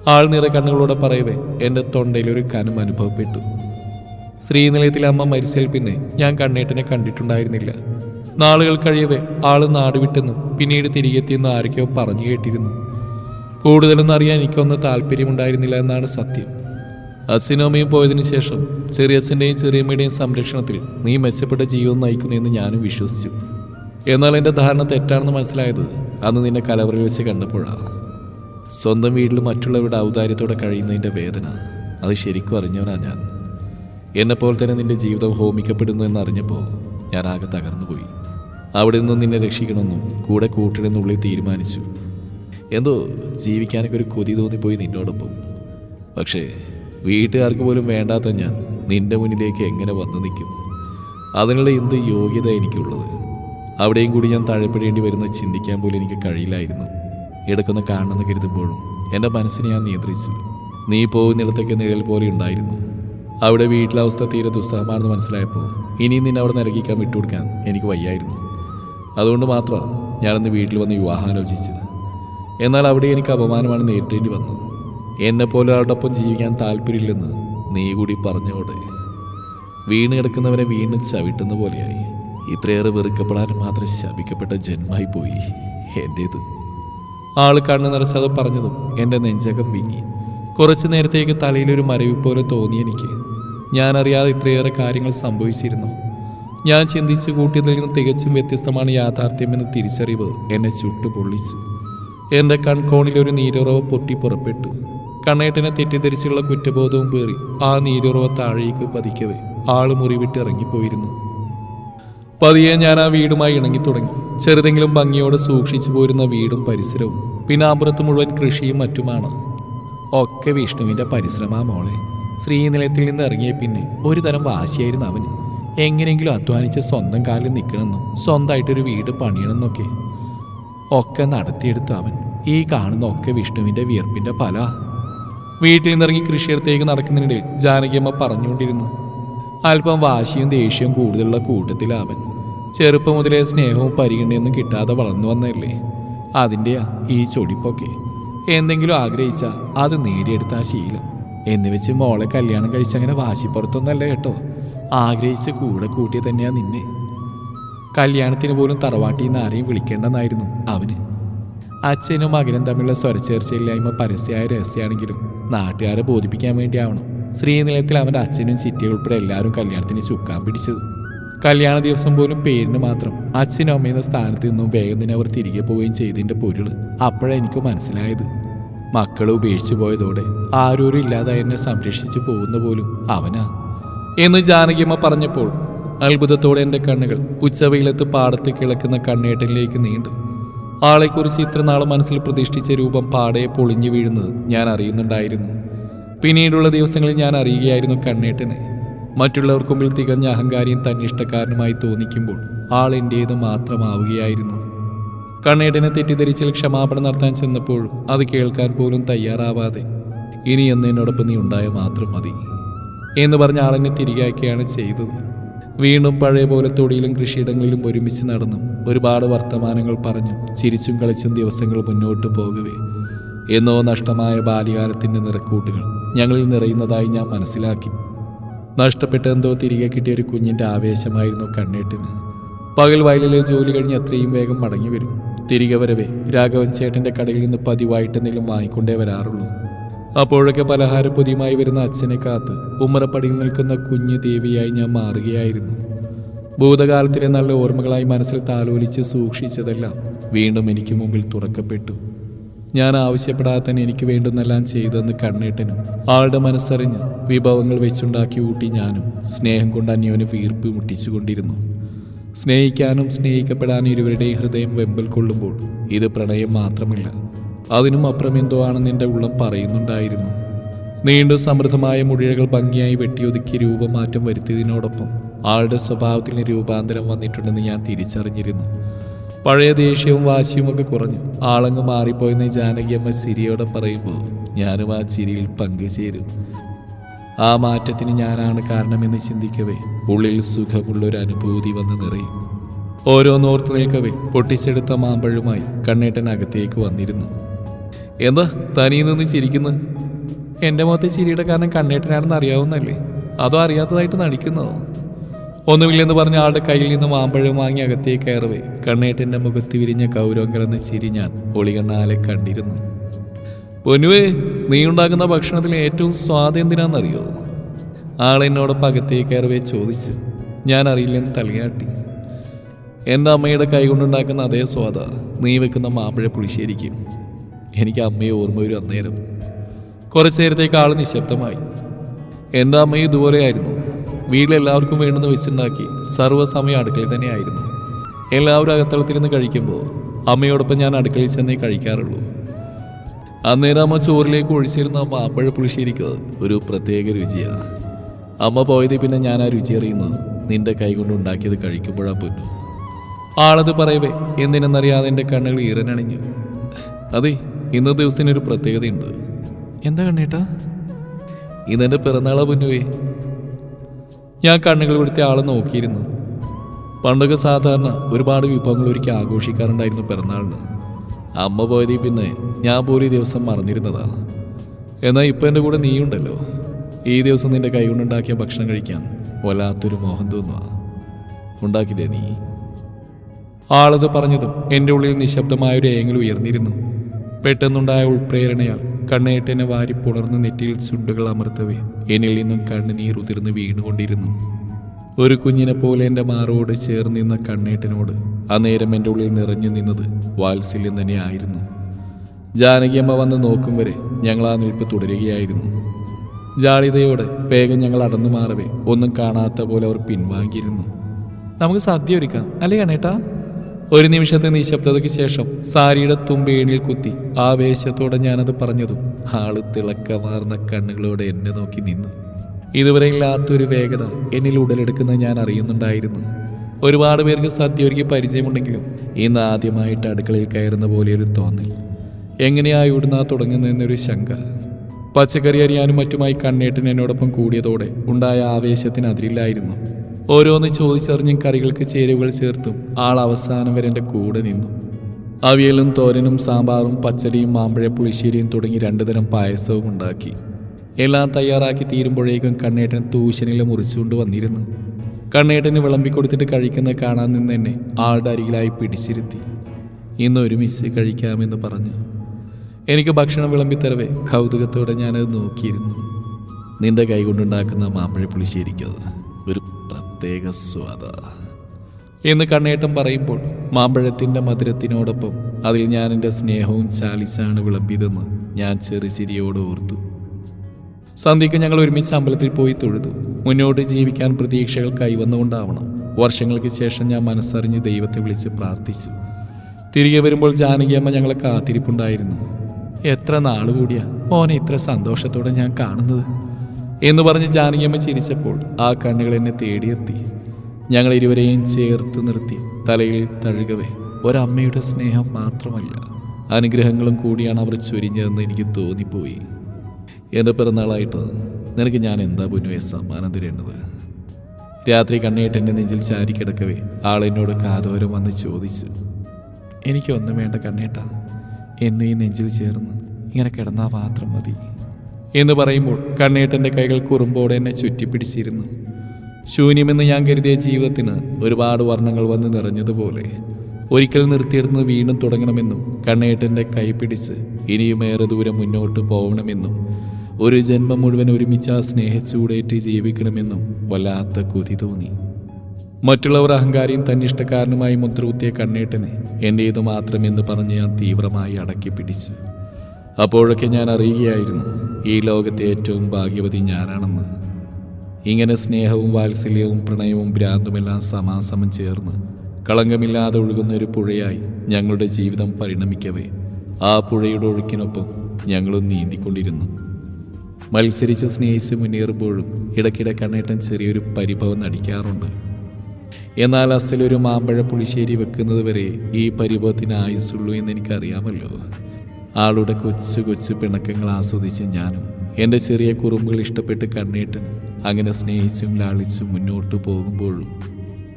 ആൾ നിറ കണ്ണുകളോടെ പറയവേ എന്റെ തൊണ്ടയിൽ ഒരു കനം അനുഭവപ്പെട്ടു. ശ്രീനിലയത്തിലെ അമ്മ മരിച്ചതിൽ പിന്നെ ഞാൻ കണ്ണേട്ടനെ കണ്ടിട്ടുണ്ടായിരുന്നില്ല. നാളുകൾ കഴിയവേ ആൾ നാടുവിട്ടെന്നും പിന്നീട് തിരികെത്തിയെന്നും ആരൊക്കെയോ പറഞ്ഞു കേട്ടിരുന്നു. കൂടുതലൊന്നും അറിയാൻ എനിക്കൊന്നും താല്പര്യമുണ്ടായിരുന്നില്ല എന്നാണ് സത്യം. അച്ഛനും അമ്മയും പോയതിനു ശേഷം ചെറിയച്ഛന്റെയും ചെറിയമ്മയുടെയും സംരക്ഷണത്തിൽ നീ മെച്ചപ്പെട്ട ജീവിതം നയിക്കുന്നെന്ന് ഞാനും വിശ്വസിച്ചു. എന്നാൽ എന്റെ ധാരണ തെറ്റാണെന്ന് മനസ്സിലായത് അന്ന് നിന്നെ കലവറിൽ വെച്ച് കണ്ടപ്പോഴാണ് സ്വന്തം വീട്ടിൽ മറ്റുള്ളവരുടെ ഔദാര്യത്തോടെ കഴിയുന്നതിന്റെ വേദന അത് ശരിക്കും അറിഞ്ഞവനാ ഞാൻ. എന്നെപ്പോലെ തന്നെ നിന്റെ ജീവിതം ഹോമിക്കപ്പെടുന്നു എന്നറിഞ്ഞപ്പോൾ ഞാൻ ആകെ തകർന്നുപോയി. അവിടെ നിന്നും നിന്നെ രക്ഷിക്കണമെന്നും കൂടെ കൂട്ടിടുന്നുള്ളിൽ തീരുമാനിച്ചു. എന്തോ ജീവിക്കാനൊക്കെ ഒരു കൊതി തോന്നിപ്പോയി നിന്നോടൊപ്പം. പക്ഷേ വീട്ടുകാർക്ക് പോലും വേണ്ടാത്ത ഞാൻ നിന്റെ മുന്നിലേക്ക് എങ്ങനെ വന്നു നിൽക്കും? അതിനുള്ള എന്ത് യോഗ്യത എനിക്കുള്ളത്? അവിടെയും കൂടി ഞാൻ താഴെപ്പെടേണ്ടി വരുന്ന ചിന്തിക്കാൻ പോലും എനിക്ക് കഴിയില്ലായിരുന്നു. ഇടക്കൊന്ന് കാണണമെന്ന് കരുതുമ്പോഴും എന്റെ മനസ്സിനെ ഞാൻ നിയന്ത്രിച്ചു. നീ പോകുന്നിടത്തൊക്കെ നിഴൽ പോലെ ഉണ്ടായിരുന്നു. അവിടെ വീട്ടിലെ അവസ്ഥ തീരെ ദുസ്സഹമാണെന്ന് മനസ്സിലായപ്പോൾ ഇനിയും നിന്നെ അവിടെ നിരകിക്കാൻ വിട്ടുകൊടുക്കാൻ എനിക്ക് വയ്യായിരുന്നു. അതുകൊണ്ട് മാത്രമാണ് ഞാനന്ന് വീട്ടിൽ വന്ന് വിവാഹാലോചിച്ചത് എന്നാൽ അവിടെ എനിക്ക് അപമാനമാണ് നേരിടേണ്ടി വന്നത്. എന്നെപ്പോലെ ഒരാളോടൊപ്പം ജീവിക്കാൻ താല്പര്യമില്ലെന്ന് നീ കൂടി പറഞ്ഞോടെ. വീണ് കിടക്കുന്നവനെ വീണ്ടും ചവിട്ടുന്ന പോലെയായി. ഇത്രയേറെ വെറുക്കപ്പെടാൻ മാത്രം ശപിക്കപ്പെട്ട ജന്മായി പോയി. എന്റേത് ആൾ കണ്ണു നിറച്ചത് പറഞ്ഞതും എന്റെ നെഞ്ചകം വീങ്ങി. കുറച്ചു നേരത്തേക്ക് തലയിലൊരു മരവിപ്പ് പോലെ തോന്നി എനിക്ക്. ഞാൻ അറിയാതെ ഇത്രയേറെ കാര്യങ്ങൾ സംഭവിച്ചിരുന്നു. ഞാൻ ചിന്തിച്ചു കൂട്ടിയതിൽ നിന്ന് തികച്ചും വ്യത്യസ്തമാണ് യാഥാർത്ഥ്യമെന്ന് തിരിച്ചറിവ് എന്നെ ചുട്ടു പൊള്ളിച്ചു എന്റെ കൺകോണിലൊരു നീരുറവ് പൊട്ടി പുറപ്പെട്ടു. കണ്ണേട്ടനെ തെറ്റിദ്ധരിച്ചുള്ള കുറ്റബോധവും പേറി ആ നീരുറവ താഴേക്ക് പതിക്കവേ. ആൾ മുറിവിട്ട് ഇറങ്ങിപ്പോയിരുന്നു. പതിയെ ഞാൻ ആ വീടുമായി ഇണങ്ങി തുടങ്ങി. ചെറുതെങ്കിലും ഭംഗിയോടെ സൂക്ഷിച്ചു പോരുന്ന വീടും പരിസരവും. പിന്നെ അപ്പുറത്ത് മുഴുവൻ കൃഷിയും മറ്റുമാണ്. ഒക്കെ വിഷ്ണുവിന്റെ പരിശ്രമാ മോളെ. ശ്രീനിലയത്തിൽ നിന്ന് ഇറങ്ങിയ പിന്നെ ഒരു തരം വാശിയായിരുന്നു അവന്. എങ്ങനെയെങ്കിലും അധ്വാനിച്ച് സ്വന്തം കാലിൽ നിൽക്കണമെന്നും സ്വന്തമായിട്ടൊരു വീട് പണിയണമെന്നൊക്കെ ഒക്കെ നടത്തിയെടുത്തു അവൻ. ഈ കാണുന്ന ഒക്കെ വിഷ്ണുവിന്റെ വിയർപ്പിന്റെ ഫല വീട്ടിൽ നിന്നിറങ്ങി കൃഷിയിടത്തേക്ക് നടക്കുന്നതിനിടയിൽ ജാനകിയമ്മ പറഞ്ഞുകൊണ്ടിരുന്നു. അല്പം വാശിയും ദേഷ്യവും കൂടുതലുള്ള കൂട്ടത്തിലാവൻ ചെറുപ്പം മുതലേ സ്നേഹവും പരിഗണനയൊന്നും കിട്ടാതെ വളർന്നു വന്നതല്ലേ? അതിന്റെയാ ഈ ചൊടിപ്പൊക്കെ. എന്തെങ്കിലും ആഗ്രഹിച്ചാൽ അത് നേടിയെടുത്ത ആ ശീലം. എന്ന് വെച്ച് മോളെ കല്യാണം കഴിച്ചങ്ങനെ വാശിപ്പുറത്തൊന്നല്ല കേട്ടോ. ആഗ്രഹിച്ച് കൂടെ കൂട്ടിയ തന്നെയാ നിന്നെ. കല്യാണത്തിന് പോലും തറവാട്ടിൽ നിന്ന് ആരെയും വിളിക്കേണ്ടെന്നായിരുന്നു അവന്. അച്ഛനും മകനും തമ്മിലുള്ള സ്വരച്ചേർച്ചയില്ലായ്മ പരസ്യമായ രഹസ്യമാണെങ്കിലും നാട്ടുകാരെ ബോധിപ്പിക്കാൻ വേണ്ടിയാവണം. ശ്രീനിലയത്തിൽ അവന്റെ അച്ഛനും ചിറ്റിയും ഉൾപ്പെടെ എല്ലാവരും കല്യാണത്തിന് ചുക്കാൻ പിടിച്ചത്. കല്യാണ ദിവസം പോലും പേരിന് മാത്രം അച്ഛനും അമ്മയെന്ന സ്ഥാനത്ത് നിന്നും വേഗം തന്നെ അവർ തിരികെ പോവുകയും ചെയ്തതിന്റെ പൊരുൾ അപ്പോഴേ എനിക്ക് മനസ്സിലായത്. മക്കളെ ഉപേക്ഷിച്ചു പോയതോടെ ആരോരും ഇല്ലാതെ എന്നെ സംരക്ഷിച്ചു പോകുന്ന പോലും അവനാ. എന്ന് ജാനകിയമ്മ പറഞ്ഞപ്പോൾ അത്ഭുതത്തോടെ എന്റെ കണ്ണുകൾ ഉച്ചവെയിലത്ത് പാടത്ത് കിളക്കുന്ന കണ്ണേട്ടനിലേക്ക് നീണ്ടു. ആളെക്കുറിച്ച് ഇത്ര നാൾ മനസ്സിൽ പ്രതിഷ്ഠിച്ച രൂപം പാടെ പൊളിഞ്ഞു വീഴുന്നത് ഞാൻ അറിയുന്നുണ്ടായിരുന്നു. പിന്നീടുള്ള ദിവസങ്ങളിൽ ഞാൻ അറിയുകയായിരുന്നു കണ്ണേട്ടനെ. മറ്റുള്ളവർക്ക് മുമ്പിൽ തികഞ്ഞ അഹങ്കാരിയും തന്നിഷ്ടക്കാരനുമായി തോന്നിക്കുമ്പോൾ ആൾ എന്റേത് മാത്രമാവുകയായിരുന്നു. കണ്ണേട്ടനെ തെറ്റിദ്ധരിച്ചിൽ ക്ഷമാപണം നടത്താൻ ചെന്നപ്പോഴും അത് കേൾക്കാൻ പോലും തയ്യാറാവാതെ ഇനി എന്ന് എന്നോടൊപ്പം നീ ഉണ്ടായ മാത്രം മതി എന്ന് പറഞ്ഞ ആളെന്നെ തിരികെയാക്കിയാണ് ചെയ്തത്. വീണ്ടും പഴയ പോലെ തൊടിയിലും കൃഷിയിടങ്ങളിലും ഒരുമിച്ച് നടന്നും ഒരുപാട് വർത്തമാനങ്ങൾ പറഞ്ഞും ചിരിച്ചും കളിച്ചും ദിവസങ്ങൾ മുന്നോട്ട് പോകവേ. എന്നോ നഷ്ടമായ ബാല്യകാലത്തിന്റെ നിറക്കൂട്ടുകൾ ഞങ്ങളിൽ നിറയുന്നതായി ഞാൻ മനസ്സിലാക്കി. നഷ്ടപ്പെട്ട എന്തോ തിരികെ കിട്ടിയ ഒരു കുഞ്ഞിന്റെ ആവേശമായിരുന്നു കണ്ണേട്ടിന്. പകൽ വയലിലെ ജോലി കഴിഞ്ഞ് എത്രയും വേഗം മടങ്ങി വരും തിരികെ വരവേ രാഘവൻ ചേട്ടന്റെ കടയിൽ നിന്ന് പതിവായിട്ട് എന്തെങ്കിലും വാങ്ങിക്കൊണ്ടേ വരാറുള്ളൂ. അപ്പോഴൊക്കെ പലഹാരപ്പൊതിയുമായി വരുന്ന അച്ഛനെ കാത്ത് ഉമ്മറപ്പടിയിൽ നിൽക്കുന്ന കുഞ്ഞു ദേവിയായി ഞാൻ മാറുകയായിരുന്നു. ഭൂതകാലത്തിലെ നല്ല ഓർമ്മകളായി മനസ്സിൽ താലോലിച്ച് സൂക്ഷിച്ചതെല്ലാം വീണ്ടും എനിക്ക് മുമ്പിൽ തുറക്കപ്പെട്ടു. ഞാൻ ആവശ്യപ്പെടാതെ തന്നെ എനിക്ക് വേണ്ടുന്നെല്ലാം ചെയ്തെന്ന് കണ്ണേട്ടനും ആളുടെ മനസ്സറിഞ്ഞ് വിഭവങ്ങൾ വെച്ചുണ്ടാക്കി ഊട്ടി ഞാനും സ്നേഹം കൊണ്ട് അന്യോന് വീർപ്പ് മുട്ടിച്ചുകൊണ്ടിരുന്നു. സ്നേഹിക്കാനും സ്നേഹിക്കപ്പെടാനും ഇരുവരുടെയും ഹൃദയം വെമ്പൽ കൊള്ളുമ്പോൾ ഇത് പ്രണയം മാത്രമല്ല അതിനും അപ്പുറം എന്തോ ആണെന്ന് ഉള്ളം പറയുന്നുണ്ടായിരുന്നു. നീണ്ടു സമൃദ്ധമായ മുടിഴകൾ ഭംഗിയായി വെട്ടിയൊതുക്കി രൂപമാറ്റം വരുത്തിയതിനോടൊപ്പം ആളുടെ സ്വഭാവത്തിന് രൂപാന്തരം വന്നിട്ടുണ്ടെന്ന് ഞാൻ തിരിച്ചറിഞ്ഞിരുന്നു. പഴയ ദേഷ്യവും വാശിയും ഒക്കെ കുറഞ്ഞു. ആളങ്ങ് മാറിപ്പോയെന്ന് ജാനകിയമ്മ ചിരിയോടെ പറയുമ്പോൾ ഞാനും ആ ചിരിയിൽ പങ്കുചേരും. ആ മാറ്റത്തിന് ഞാനാണ് കാരണമെന്ന് ചിന്തിക്കവേ. ഉള്ളിൽ സുഖമുള്ളൊരു അനുഭൂതി വന്ന് നിറയും. ഓരോന്നോർത്ത് നിൽക്കവേ പൊട്ടിച്ചെടുത്ത മാമ്പഴുമായി കണ്ണേട്ടൻ അകത്തേക്ക് വന്നിരുന്നു. എന്താ തനിയിൽ നിന്ന് ചിരിക്കുന്നത് എന്റെ മുഖത്തെ ചിരിയുടെ കാരണം കണ്ണേട്ടനാണെന്ന് അറിയാവുന്നല്ലേ അതോ അറിയാത്തതായിട്ട് നടിക്കുന്നതോ? ഒന്നുമില്ലെന്ന് പറഞ്ഞ ആളുടെ കയ്യിൽ നിന്ന് മാമ്പഴം വാങ്ങി അകത്തേക്ക് കയറവേ. കണ്ണേട്ടന്റെ മുഖത്ത് വിരിഞ്ഞ കൗരവം കിടന്ന് ചിരി ഞാൻ ഒളികണ്ണാലെ കണ്ടിരുന്നു. പൊന്നുവേ നീ ഉണ്ടാക്കുന്ന ഭക്ഷണത്തിൽ ഏറ്റവും സ്വാദ് എന്തിനാണെന്നറിയോ? ആളെന്നോടൊപ്പം അകത്തേക്ക് കയറവേ ചോദിച്ചു ഞാൻ അറിയില്ലെന്ന് തലയാട്ടി. എന്റെ അമ്മയുടെ കൈ കൊണ്ടുണ്ടാക്കുന്ന അതേ സ്വാദ നീ വെക്കുന്ന മാമ്പഴ പുളിശ്ശേരിക്കും എനിക്ക് അമ്മയെ ഓർമ്മ വരും അന്നേരം കുറച്ചു നേരത്തേക്ക് ആൾ നിശബ്ദമായി. എന്റെ അമ്മയും ഇതുപോലെയായിരുന്നു വീട്ടിലെല്ലാവർക്കും വേണ്ടെന്ന് വെച്ചുണ്ടാക്കി സർവസമയം അടുക്കളയിൽ തന്നെയായിരുന്നു എല്ലാവരും അകത്തളത്തിരുന്ന് കഴിക്കുമ്പോൾ അമ്മയോടൊപ്പം ഞാൻ അടുക്കളയിൽ ചെന്നേ കഴിക്കാറുള്ളൂ. അന്നേരം അമ്മ ചോറിലേക്ക് ഒഴിച്ചിരുന്ന അമ്മ മാമ്പഴ പുളിശ്ശേരിക്കത് ഒരു പ്രത്യേക രുചിയാണ്. അമ്മ പോയത് പിന്നെ ഞാൻ ആ രുചി അറിയുന്നത് നിന്റെ കൈ കൊണ്ട് ഉണ്ടാക്കിയത് കഴിക്കുമ്പോഴാ പൊന്നു. ആളത് പറയവേ എന്തിനെന്നറിയാതെ എന്റെ കണ്ണുകൾ ഈറനണിഞ്ഞു. അതെ ഇന്ന ദിവസത്തിനൊരു പ്രത്യേകതയുണ്ട്. എന്താ കണ്ണേട്ടാ? ഇതെന്റെ പിറന്നാളാ പൊന്നുവേ. ഞാൻ കണ്ണുകൾ പിടുത്തി ആളെ നോക്കിയിരുന്നു. പണ്ടൊക്കെ സാധാരണ ഒരുപാട് വിഭവങ്ങൾ ഒരിക്കൽ ആഘോഷിക്കാറുണ്ടായിരുന്നു പിറന്നാളിന്. അമ്മ പോയതിൽ പിന്നെ ഞാൻ പോലും ഈ ദിവസം മറന്നിരുന്നതാ. എന്നാൽ ഇപ്പം എന്റെ കൂടെ നീയുണ്ടല്ലോ. ഈ ദിവസം നിന്റെ കൈകൊണ്ടുണ്ടാക്കിയ ഭക്ഷണം കഴിക്കാൻ വല്ലാത്തൊരു മോഹം തോന്നുക ഉണ്ടാക്കില്ലേ നീ? ആളത് പറഞ്ഞതും എന്റെ ഉള്ളിൽ നിശബ്ദമായൊരു ഏങ്ങൽ ഉയർന്നിരുന്നു. പെട്ടെന്നുണ്ടായ ഉൾപ്രേരണയാൽ കണ്ണേട്ടനെ വാരി പുണർന്ന് നെറ്റിയിൽ ചുണ്ടുകൾ അമർത്തവേ. എന്നിൽ നിന്നും കണ്ണുനീർ ഉതിർന്ന് വീണുകൊണ്ടിരുന്നു. ഒരു കുഞ്ഞിനെ പോലെ എന്റെ മാറോട് ചേർന്ന് നിന്ന കണ്ണേട്ടനോട് അന്നേരം എന്റെ ഉള്ളിൽ നിറഞ്ഞു നിന്നത് വാത്സല്യം തന്നെയായിരുന്നു ജാനകിയമ്മ വന്ന് നോക്കും വരെ ഞങ്ങൾ ആ നിൽപ്പ് തുടരുകയായിരുന്നു. ജാളിതയോടെ വേഗം ഞങ്ങൾ അടന്നു മാറവേ. ഒന്നും കാണാത്ത പോലെ അവർ പിൻവാങ്ങിയിരുന്നു. നമുക്ക് സദ്യ ഒരുക്കാം അല്ലേ കണേട്ടാ ഒരു നിമിഷത്തെ നിശബ്ദതയ്ക്ക് ശേഷം സാരിയുടെ തുമ്പേണിൽ കുത്തി ആവേശത്തോടെ ഞാനത് പറഞ്ഞതും. ആൾ തിളക്കമാർന്ന കണ്ണുകളോടെ എന്നെ നോക്കി നിന്നു. ഇതുവരെ ഇല്ലാത്തൊരു വേഗത എന്നിൽ ഉടലെടുക്കുന്ന ഞാൻ അറിയുന്നുണ്ടായിരുന്നു. ഒരുപാട് പേർക്ക് സദ്യ ഒരുക്കി പരിചയമുണ്ടെങ്കിലും ഇന്ന് ആദ്യമായിട്ട് അടുക്കളയിൽ കയറുന്ന പോലെ ഒരു തോന്നൽ. എങ്ങനെയായി ഇവിടുന്ന് തുടങ്ങുന്നതെന്നൊരു ശങ്ക. പച്ചക്കറി അരിയാനും മറ്റുമായി കണ്ണേട്ടൻ എന്നോടൊപ്പം കൂടിയതോടെ ഉണ്ടായ ആവേശത്തിന് അതിരില്ലായിരുന്നു. ഓരോന്ന് ചോദിച്ചറിഞ്ഞും കറികൾക്ക് ചേരുവകൾ ചേർത്തും. ആൾ അവസാനം വരെ എന്റെ കൂടെ നിന്നു. അവിയലും തോരനും സാമ്പാറും പച്ചടിയും മാമ്പഴ പുളിശ്ശേരിയും തുടങ്ങി രണ്ടു തരം പായസവും ഉണ്ടാക്കി. എല്ലാം തയ്യാറാക്കി തീരുമ്പോഴേക്കും കണ്ണേട്ടൻ തൂശനില മുറിച്ചുകൊണ്ട് വന്നിരുന്നു. കണ്ണേട്ടന് വിളമ്പിക്കൊടുത്തിട്ട് കഴിക്കുന്ന കാണാൻ നിന്ന് എന്നെ ആളുടെ അരികിലായി പിടിച്ചിരുത്തി. ഇന്ന് ഒരു മിസ് കഴിക്കാമെന്ന് പറഞ്ഞു. എനിക്ക് ഭക്ഷണം വിളമ്പിത്തരവേ കൗതുകത്തോടെ ഞാനത് നോക്കിയിരുന്നു. നിന്റെ കൈകൊണ്ടുണ്ടാക്കുന്ന മാമ്പഴ പുളിശ്ശേരിക്കത് ഒരു പ്രത്യേക സ്വാദ എന്ന് കണ്ണേട്ടം പറയുമ്പോൾ മാമ്പഴത്തിന്റെ മധുരത്തിനോടൊപ്പം അതിൽ ഞാൻ എന്റെ സ്നേഹവും ചാലിച്ചാണ് വിളമ്പിയതെന്ന് ഞാൻ ചെറുചിരിയോട് ഓർത്തു. സന്ധ്യയ്ക്ക് ഞങ്ങൾ ഒരുമിച്ച് അമ്പലത്തിൽ പോയി തൊഴുതു. മുന്നോട്ട് ജീവിക്കാൻ പ്രതീക്ഷകൾ കൈവന്നുകൊണ്ടാവണം. വർഷങ്ങൾക്ക് ശേഷം ഞാൻ മനസ്സറിഞ്ഞ് ദൈവത്തെ വിളിച്ച് പ്രാർത്ഥിച്ചു. തിരികെ വരുമ്പോൾ ജാനകിയമ്മ ഞങ്ങളെ കാത്തിരിപ്പുണ്ടായിരുന്നു. എത്ര നാൾ കൂടിയാ? മോനെ ഇത്ര സന്തോഷത്തോടെ ഞാൻ കാണുന്നത്. എന്ന് പറഞ്ഞ് ജാനകിയമ്മ ചിരിച്ചപ്പോൾ ആ കണ്ണുകൾ എന്നെ തേടിയെത്തി. ഞങ്ങൾ ഇരുവരെയും ചേർത്ത് നിർത്തി. തലയിൽ തഴുകവേ. ഒരമ്മയുടെ സ്നേഹം മാത്രമല്ല അനുഗ്രഹങ്ങളും കൂടിയാണ് അവർ ചൊരിഞ്ഞതെന്ന് എനിക്ക് തോന്നിപ്പോയി. എന്റെ പിറന്നാളായിട്ട് നിനക്ക് ഞാൻ എന്താ പൊന്നുവെ സമ്മാനം തരേണ്ടത്? രാത്രി കണ്ണേട്ടന്റെ നെഞ്ചിൽ ചാരി കിടക്കവേ. ആളെന്നോട് കാതോരം വന്ന് ചോദിച്ചു എനിക്കൊന്നും വേണ്ട കണ്ണേട്ട. എന്നും ഈ നെഞ്ചിൽ ചേർന്ന് ഇങ്ങനെ കിടന്നാൽ മാത്രം മതി. എന്ന് പറയുമ്പോൾ കണ്ണേട്ടന്റെ കൈകൾ കുറുമ്പോടെ എന്നെ ചുറ്റിപ്പിടിച്ചിരുന്നു. ശൂന്യമെന്ന് ഞാൻ കരുതിയ ജീവിതത്തിന് ഒരുപാട് വർണങ്ങൾ വന്ന് നിറഞ്ഞതുപോലെ. ഒരിക്കൽ നിർത്തിയിടുന്നത് വീണ്ടും തുടങ്ങണമെന്നും കണ്ണേട്ടന്റെ കൈ പിടിച്ച് ഇനിയും ഏറെ ദൂരം മുന്നോട്ട് പോകണമെന്നും ഒരു ജന്മം മുഴുവൻ ഒരുമിച്ച് ആ സ്നേഹച്ചൂടേറ്റ് ജീവിക്കണമെന്നും വല്ലാത്ത കൊതി തോന്നി. മറ്റുള്ളവർ അഹങ്കാരിയും തന്നിഷ്ടക്കാരനുമായി മുദ്രകുത്തിയ കണ്ണേട്ടനെ എന്റേതു മാത്രമെന്ന് പറഞ്ഞ് ഞാൻ തീവ്രമായി അടക്കി പിടിച്ചു അപ്പോഴൊക്കെ ഞാൻ അറിയുകയായിരുന്നു ഈ ലോകത്തെ ഏറ്റവും ഭാഗ്യവതി ഞാനാണെന്ന്. ഇങ്ങനെ സ്നേഹവും വാത്സല്യവും പ്രണയവും ഭ്രാന്തുമെല്ലാം സമാസമം ചേർന്ന് കളങ്കമില്ലാതെ ഒഴുകുന്ന ഒരു പുഴയായി ഞങ്ങളുടെ ജീവിതം പരിണമിക്കവേ. ആ പുഴയുടെ ഒഴുക്കിനൊപ്പം ഞങ്ങളും നീന്തിക്കൊണ്ടിരുന്നു. മത്സരിച്ച് സ്നേഹിച്ച് മുന്നേറുമ്പോഴും ഇടയ്ക്കിടെ കണ്ണേട്ടൻ ചെറിയൊരു പരിഭവം നടിക്കാറുണ്ട്. എന്നാൽ അസലൊരു മാമ്പഴ പുളിശ്ശേരി വെക്കുന്നത് വരെ ഈ പരിഭവത്തിന് ആയുസുള്ളൂ എന്ന് എനിക്കറിയാമല്ലോ. ആളുടെ കൊച്ചു കൊച്ചു പിണക്കങ്ങൾ ആസ്വദിച്ച് ഞാനും എന്റെ ചെറിയ കുറുമ്പുകൾ ഇഷ്ടപ്പെട്ട് കണ്ണേട്ടനും അങ്ങനെ സ്നേഹിച്ചും ലാളിച്ചും മുന്നോട്ട് പോകുമ്പോഴും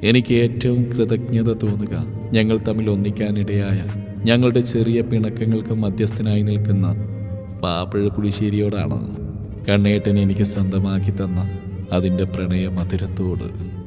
എനിക്ക് ഏറ്റവും കൃതജ്ഞത തോന്നുക ഞങ്ങൾ തമ്മിൽ ഒന്നിക്കാനിടയായ ഞങ്ങളുടെ ചെറിയ പിണക്കങ്ങൾക്ക് മധ്യസ്ഥനായി നിൽക്കുന്ന പാപ്പഴ പുളിശ്ശേരിയോടാണ് കണ്ണേട്ടൻ എനിക്ക് സ്വന്തമാക്കി തന്ന അതിന്റെ പ്രണയ മധുരത്തോട്.